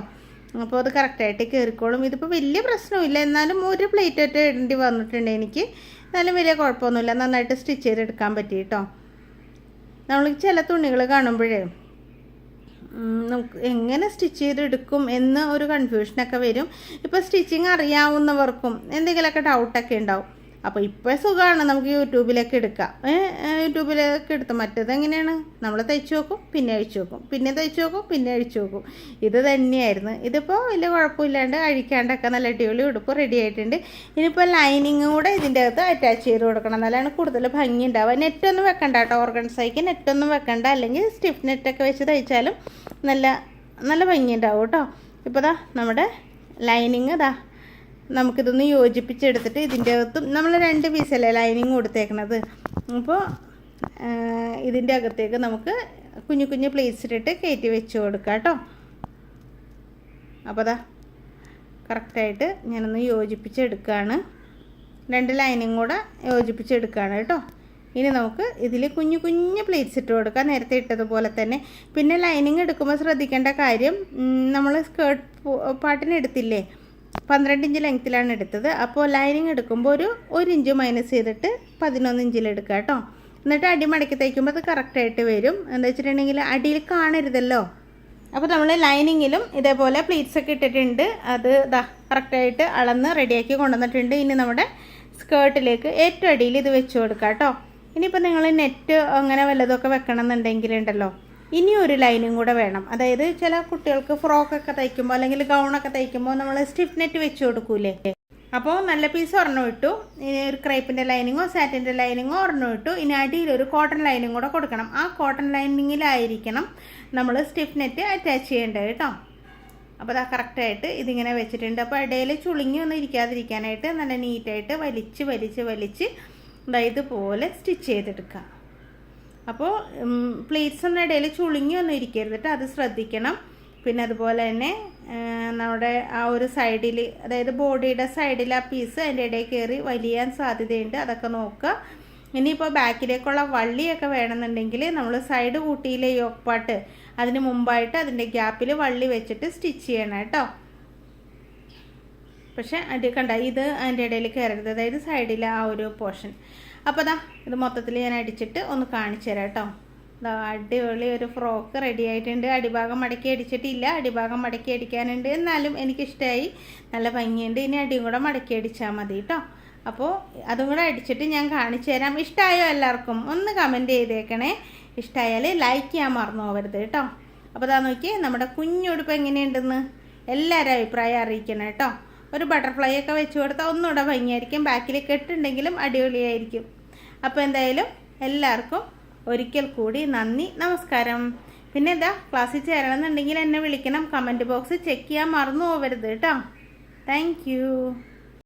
അപ്പോൾ അത് കറക്റ്റായിട്ട് കയറിക്കോളും ഇതിപ്പോൾ വലിയ പ്രശ്നമില്ല എന്നാലും ഒരു പ്ലേറ്റ് ഒറ്റ ഇടേണ്ടി വന്നിട്ടുണ്ട് എനിക്ക്. എന്നാലും വലിയ കുഴപ്പമൊന്നുമില്ല. നന്നായിട്ട് സ്റ്റിച്ച് ചെയ്തെടുക്കാൻ പറ്റി കേട്ടോ നമ്മൾ ചില തുണികൾ കാണുമ്പോഴേ നമുക്ക് എങ്ങനെ സ്റ്റിച്ച് ചെയ്തെടുക്കും എന്ന് ഒരു കൺഫ്യൂഷനൊക്കെ വരും. ഇപ്പോൾ സ്റ്റിച്ചിങ് അറിയാവുന്നവർക്കും എന്തെങ്കിലുമൊക്കെ ഡൗട്ടൊക്കെ ഉണ്ടാവും. അപ്പോൾ ഇപ്പോൾ സുഖമാണ് നമുക്ക് യൂട്യൂബിലേക്ക് എടുക്കാം. യൂട്യൂബിലേക്ക് എടുത്ത് മറ്റേത് എങ്ങനെയാണ്? നമ്മൾ തയ്ച്ചു നോക്കും പിന്നെ അഴിച്ചു നോക്കും. പിന്നെ തയ്ച്ചു നോക്കും പിന്നെ അഴിച്ചു നോക്കും. ഇത് തന്നെയായിരുന്നു. ഇതിപ്പോൾ വലിയ കുഴപ്പമില്ലാണ്ട് അഴിക്കാണ്ടൊക്കെ നല്ല അടിപൊളി ഉടുപ്പ് റെഡി ആയിട്ടുണ്ട്. ഇനിയിപ്പോൾ ലൈനിങ് കൂടെ ഇതിന്റെ അകത്ത് അറ്റാച്ച് ചെയ്ത് കൊടുക്കണം. എന്നാലാണ് കൂടുതൽ ഭംഗി ഉണ്ടാവുക. നെറ്റൊന്നും വെക്കണ്ട കേട്ടോ. ഓർഗൻസൈക്ക് നെറ്റൊന്നും വെക്കണ്ട. അല്ലെങ്കിൽ സ്റ്റിഫ് നെറ്റൊക്കെ വെച്ച് തയ്ച്ചാലും നല്ല നല്ല ഭംഗി ഉണ്ടാവും കേട്ടോ. ഇപ്പോൾ ദാ നമ്മുടെ ലൈനിങ് ദാ. നമുക്കിതൊന്ന് യോജിപ്പിച്ചെടുത്തിട്ട് ഇതിന്റെ അകത്തും നമ്മൾ രണ്ട് പീസല്ലേ ലൈനിങ് കൊടുത്തേക്കണത്. അപ്പോൾ ഇതിന്റെ അകത്തേക്ക് നമുക്ക് കുഞ്ഞു കുഞ്ഞു പ്ലേറ്റ്സ് ഇട്ടിട്ട് കയറ്റി വെച്ച് കൊടുക്കാം കേട്ടോ. അപ്പോൾ അതാ കറക്റ്റായിട്ട് ഞാനൊന്ന് യോജിപ്പിച്ചെടുക്കുകയാണ് രണ്ട് ലൈനിങ് കൂടെ യോജിപ്പിച്ചെടുക്കുകയാണ് കേട്ടോ. ഇനി നമുക്ക് ഇതിൽ കുഞ്ഞു കുഞ്ഞു പ്ലേറ്റ്സ് ഇട്ട് കൊടുക്കാം. നേരത്തെ ഇട്ടതുപോലെ തന്നെ. പിന്നെ ലൈനിങ് എടുക്കുമ്പോൾ ശ്രദ്ധിക്കേണ്ട കാര്യം നമ്മൾ സ്കേർട്ട് പാട്ടിന് എടുത്തില്ലേ? പന്ത്രണ്ട് ഇഞ്ച് ലെങ്ത്തിലാണ് എടുത്തത്. അപ്പോൾ ലൈനിങ് എടുക്കുമ്പോൾ ഒരു ഒരു ഇഞ്ച് മൈനസ് ചെയ്തിട്ട് പതിനൊന്ന് ഇഞ്ചിൽ എടുക്കുക കേട്ടോ. എന്നിട്ട് അടി മടക്കി തയ്ക്കുമ്പോൾ അത് കറക്റ്റായിട്ട് വരും. എന്താ വെച്ചിട്ടുണ്ടെങ്കിൽ അടിയിൽ കാണരുതല്ലോ. അപ്പോൾ നമ്മൾ ലൈനിങ്ങിലും ഇതേപോലെ പ്ലീറ്റ്സ് ഒക്കെ ഇട്ടിട്ടുണ്ട്. അത് ഇതാ കറക്റ്റായിട്ട് അളന്ന് റെഡിയാക്കി കൊണ്ടുവന്നിട്ടുണ്ട്. ഇനി നമ്മുടെ സ്കേർട്ടിലേക്ക് ഏറ്റവും അടിയിൽ ഇത് വെച്ച് കൊടുക്കാം കേട്ടോ. ഇനിയിപ്പോൾ നിങ്ങൾ നെറ്റ് അങ്ങനെ വല്ലതൊക്കെ വെക്കണം എന്നുണ്ടെങ്കിലുണ്ടല്ലോ ഇനി ഒരു ലൈനും കൂടെ വേണം. അതായത് ചില കുട്ടികൾക്ക് ഫ്രോക്കൊക്കെ തയ്ക്കുമ്പോൾ അല്ലെങ്കിൽ ഗൗണൊക്കെ തയ്ക്കുമ്പോൾ നമ്മൾ സ്റ്റിഫ് നെറ്റ് വെച്ച് കൊടുക്കൂലേ? അപ്പോൾ നല്ല പീസ് ഒരെണ്ണം ഇട്ടു. ഇനി ഒരു ക്രൈപ്പിന്റെ ലൈനിങ്ങോ സാറ്റിന്റെ ലൈനിങ്ങോ ഒരെണ്ണം ഇട്ടു. ഇനി അടിയിൽ ഒരു കോട്ടൺ ലൈനിങ് കൂടെ കൊടുക്കണം. ആ കോട്ടൺ ലൈനിങ്ങിലായിരിക്കണം നമ്മൾ സ്റ്റിഫ് നെറ്റ് അറ്റാച്ച് ചെയ്യേണ്ടത് കേട്ടോ. അപ്പോൾ അതാ കറക്റ്റായിട്ട് ഇതിങ്ങനെ വെച്ചിട്ടുണ്ട്. അപ്പോൾ ഇടയിൽ ചുളുങ്ങി ഒന്നും ഇരിക്കാതിരിക്കാനായിട്ട് നല്ല നീറ്റായിട്ട് വലിച്ച് വലിച്ച് വലിച്ച് ദാ ഇതുപോലെ സ്റ്റിച്ച് ചെയ്തെടുക്കുക അപ്പോൾ പ്ലേറ്റ്സ് ഒന്നും ഇടയിൽ ചുളുങ്ങി ഒന്നും ഇരിക്കരുത് കേട്ടോ അത് ശ്രദ്ധിക്കണം. പിന്നെ അതുപോലെ തന്നെ നമ്മുടെ ആ ഒരു സൈഡിൽ അതായത് ബോഡിയുടെ സൈഡിൽ ആ പീസ് അതിന്റെ ഇടയിൽ കയറി വലിയാൻ സാധ്യതയുണ്ട്. അതൊക്കെ നോക്കുക. ഇനിയിപ്പോൾ ബാക്കിലേക്കുള്ള വള്ളിയൊക്കെ വേണമെന്നുണ്ടെങ്കിൽ നമ്മൾ സൈഡ് കൂട്ടിയിലെ യോപ്പാട്ട് അതിന് മുമ്പായിട്ട് അതിന്റെ ഗ്യാപ്പിൽ വള്ളി വെച്ചിട്ട് സ്റ്റിച്ച് ചെയ്യണം കേട്ടോ. പക്ഷേ അടി കണ്ട ഇത് അതിന്റെ ഇടയിൽ കയറരുത് അതായത് സൈഡിലെ ആ ഒരു പോർഷൻ അപ്പോൾ ദാ ഇത് മൊത്തത്തിൽ ഞാൻ അടിച്ചിട്ട് ഒന്ന് കാണിച്ചു തരാം കേട്ടോ. അടിപൊളി ഒരു ഫ്രോക്ക് റെഡി ആയിട്ടുണ്ട്. അടിഭാഗം മടക്കി അടിച്ചിട്ടില്ല. അടിഭാഗം മടക്കി അടിക്കാനുണ്ട്. എന്നാലും എനിക്കിഷ്ടമായി നല്ല ഭംഗിയുണ്ട്. ഇനി അടിയും കൂടെ മടക്കി അടിച്ചാൽ മതി കേട്ടോ. അപ്പോൾ അതും കൂടെ അടിച്ചിട്ട് ഞാൻ കാണിച്ചു തരാം. ഇഷ്ടമായോ എല്ലാവർക്കും? ഒന്ന് കമന്റ് ചെയ്തേക്കണേ. ഇഷ്ടമായാൽ ലൈക്ക് ചെയ്യാൻ മറന്നു പോകരുത് കേട്ടോ. അപ്പോൾ അതാ നോക്കിയേ നമ്മുടെ കുഞ്ഞുടുപ്പ് എങ്ങനെയുണ്ടെന്ന് എല്ലാവരും അഭിപ്രായം അറിയിക്കണം കേട്ടോ. ഒരു ബട്ടർഫ്ലൈ ഒക്കെ വെച്ച് കൊടുത്താൽ ഒന്നുകൂടെ ഭംഗിയായിരിക്കും. ബാക്കിൽ കെട്ടുണ്ടെങ്കിലും അടിപൊളിയായിരിക്കും. അപ്പോൾ എന്തായാലും എല്ലാവർക്കും ഒരിക്കൽ കൂടി നന്ദി നമസ്കാരം. പിന്നെ എന്താ ക്ലാസ്സിൽ ചേരണമെന്നുണ്ടെങ്കിൽ എന്നെ വിളിക്കണം. കമന്റ് ബോക്സ് ചെക്ക് ചെയ്യാൻ മറന്നു പോകരുത് കേട്ടോ. താങ്ക്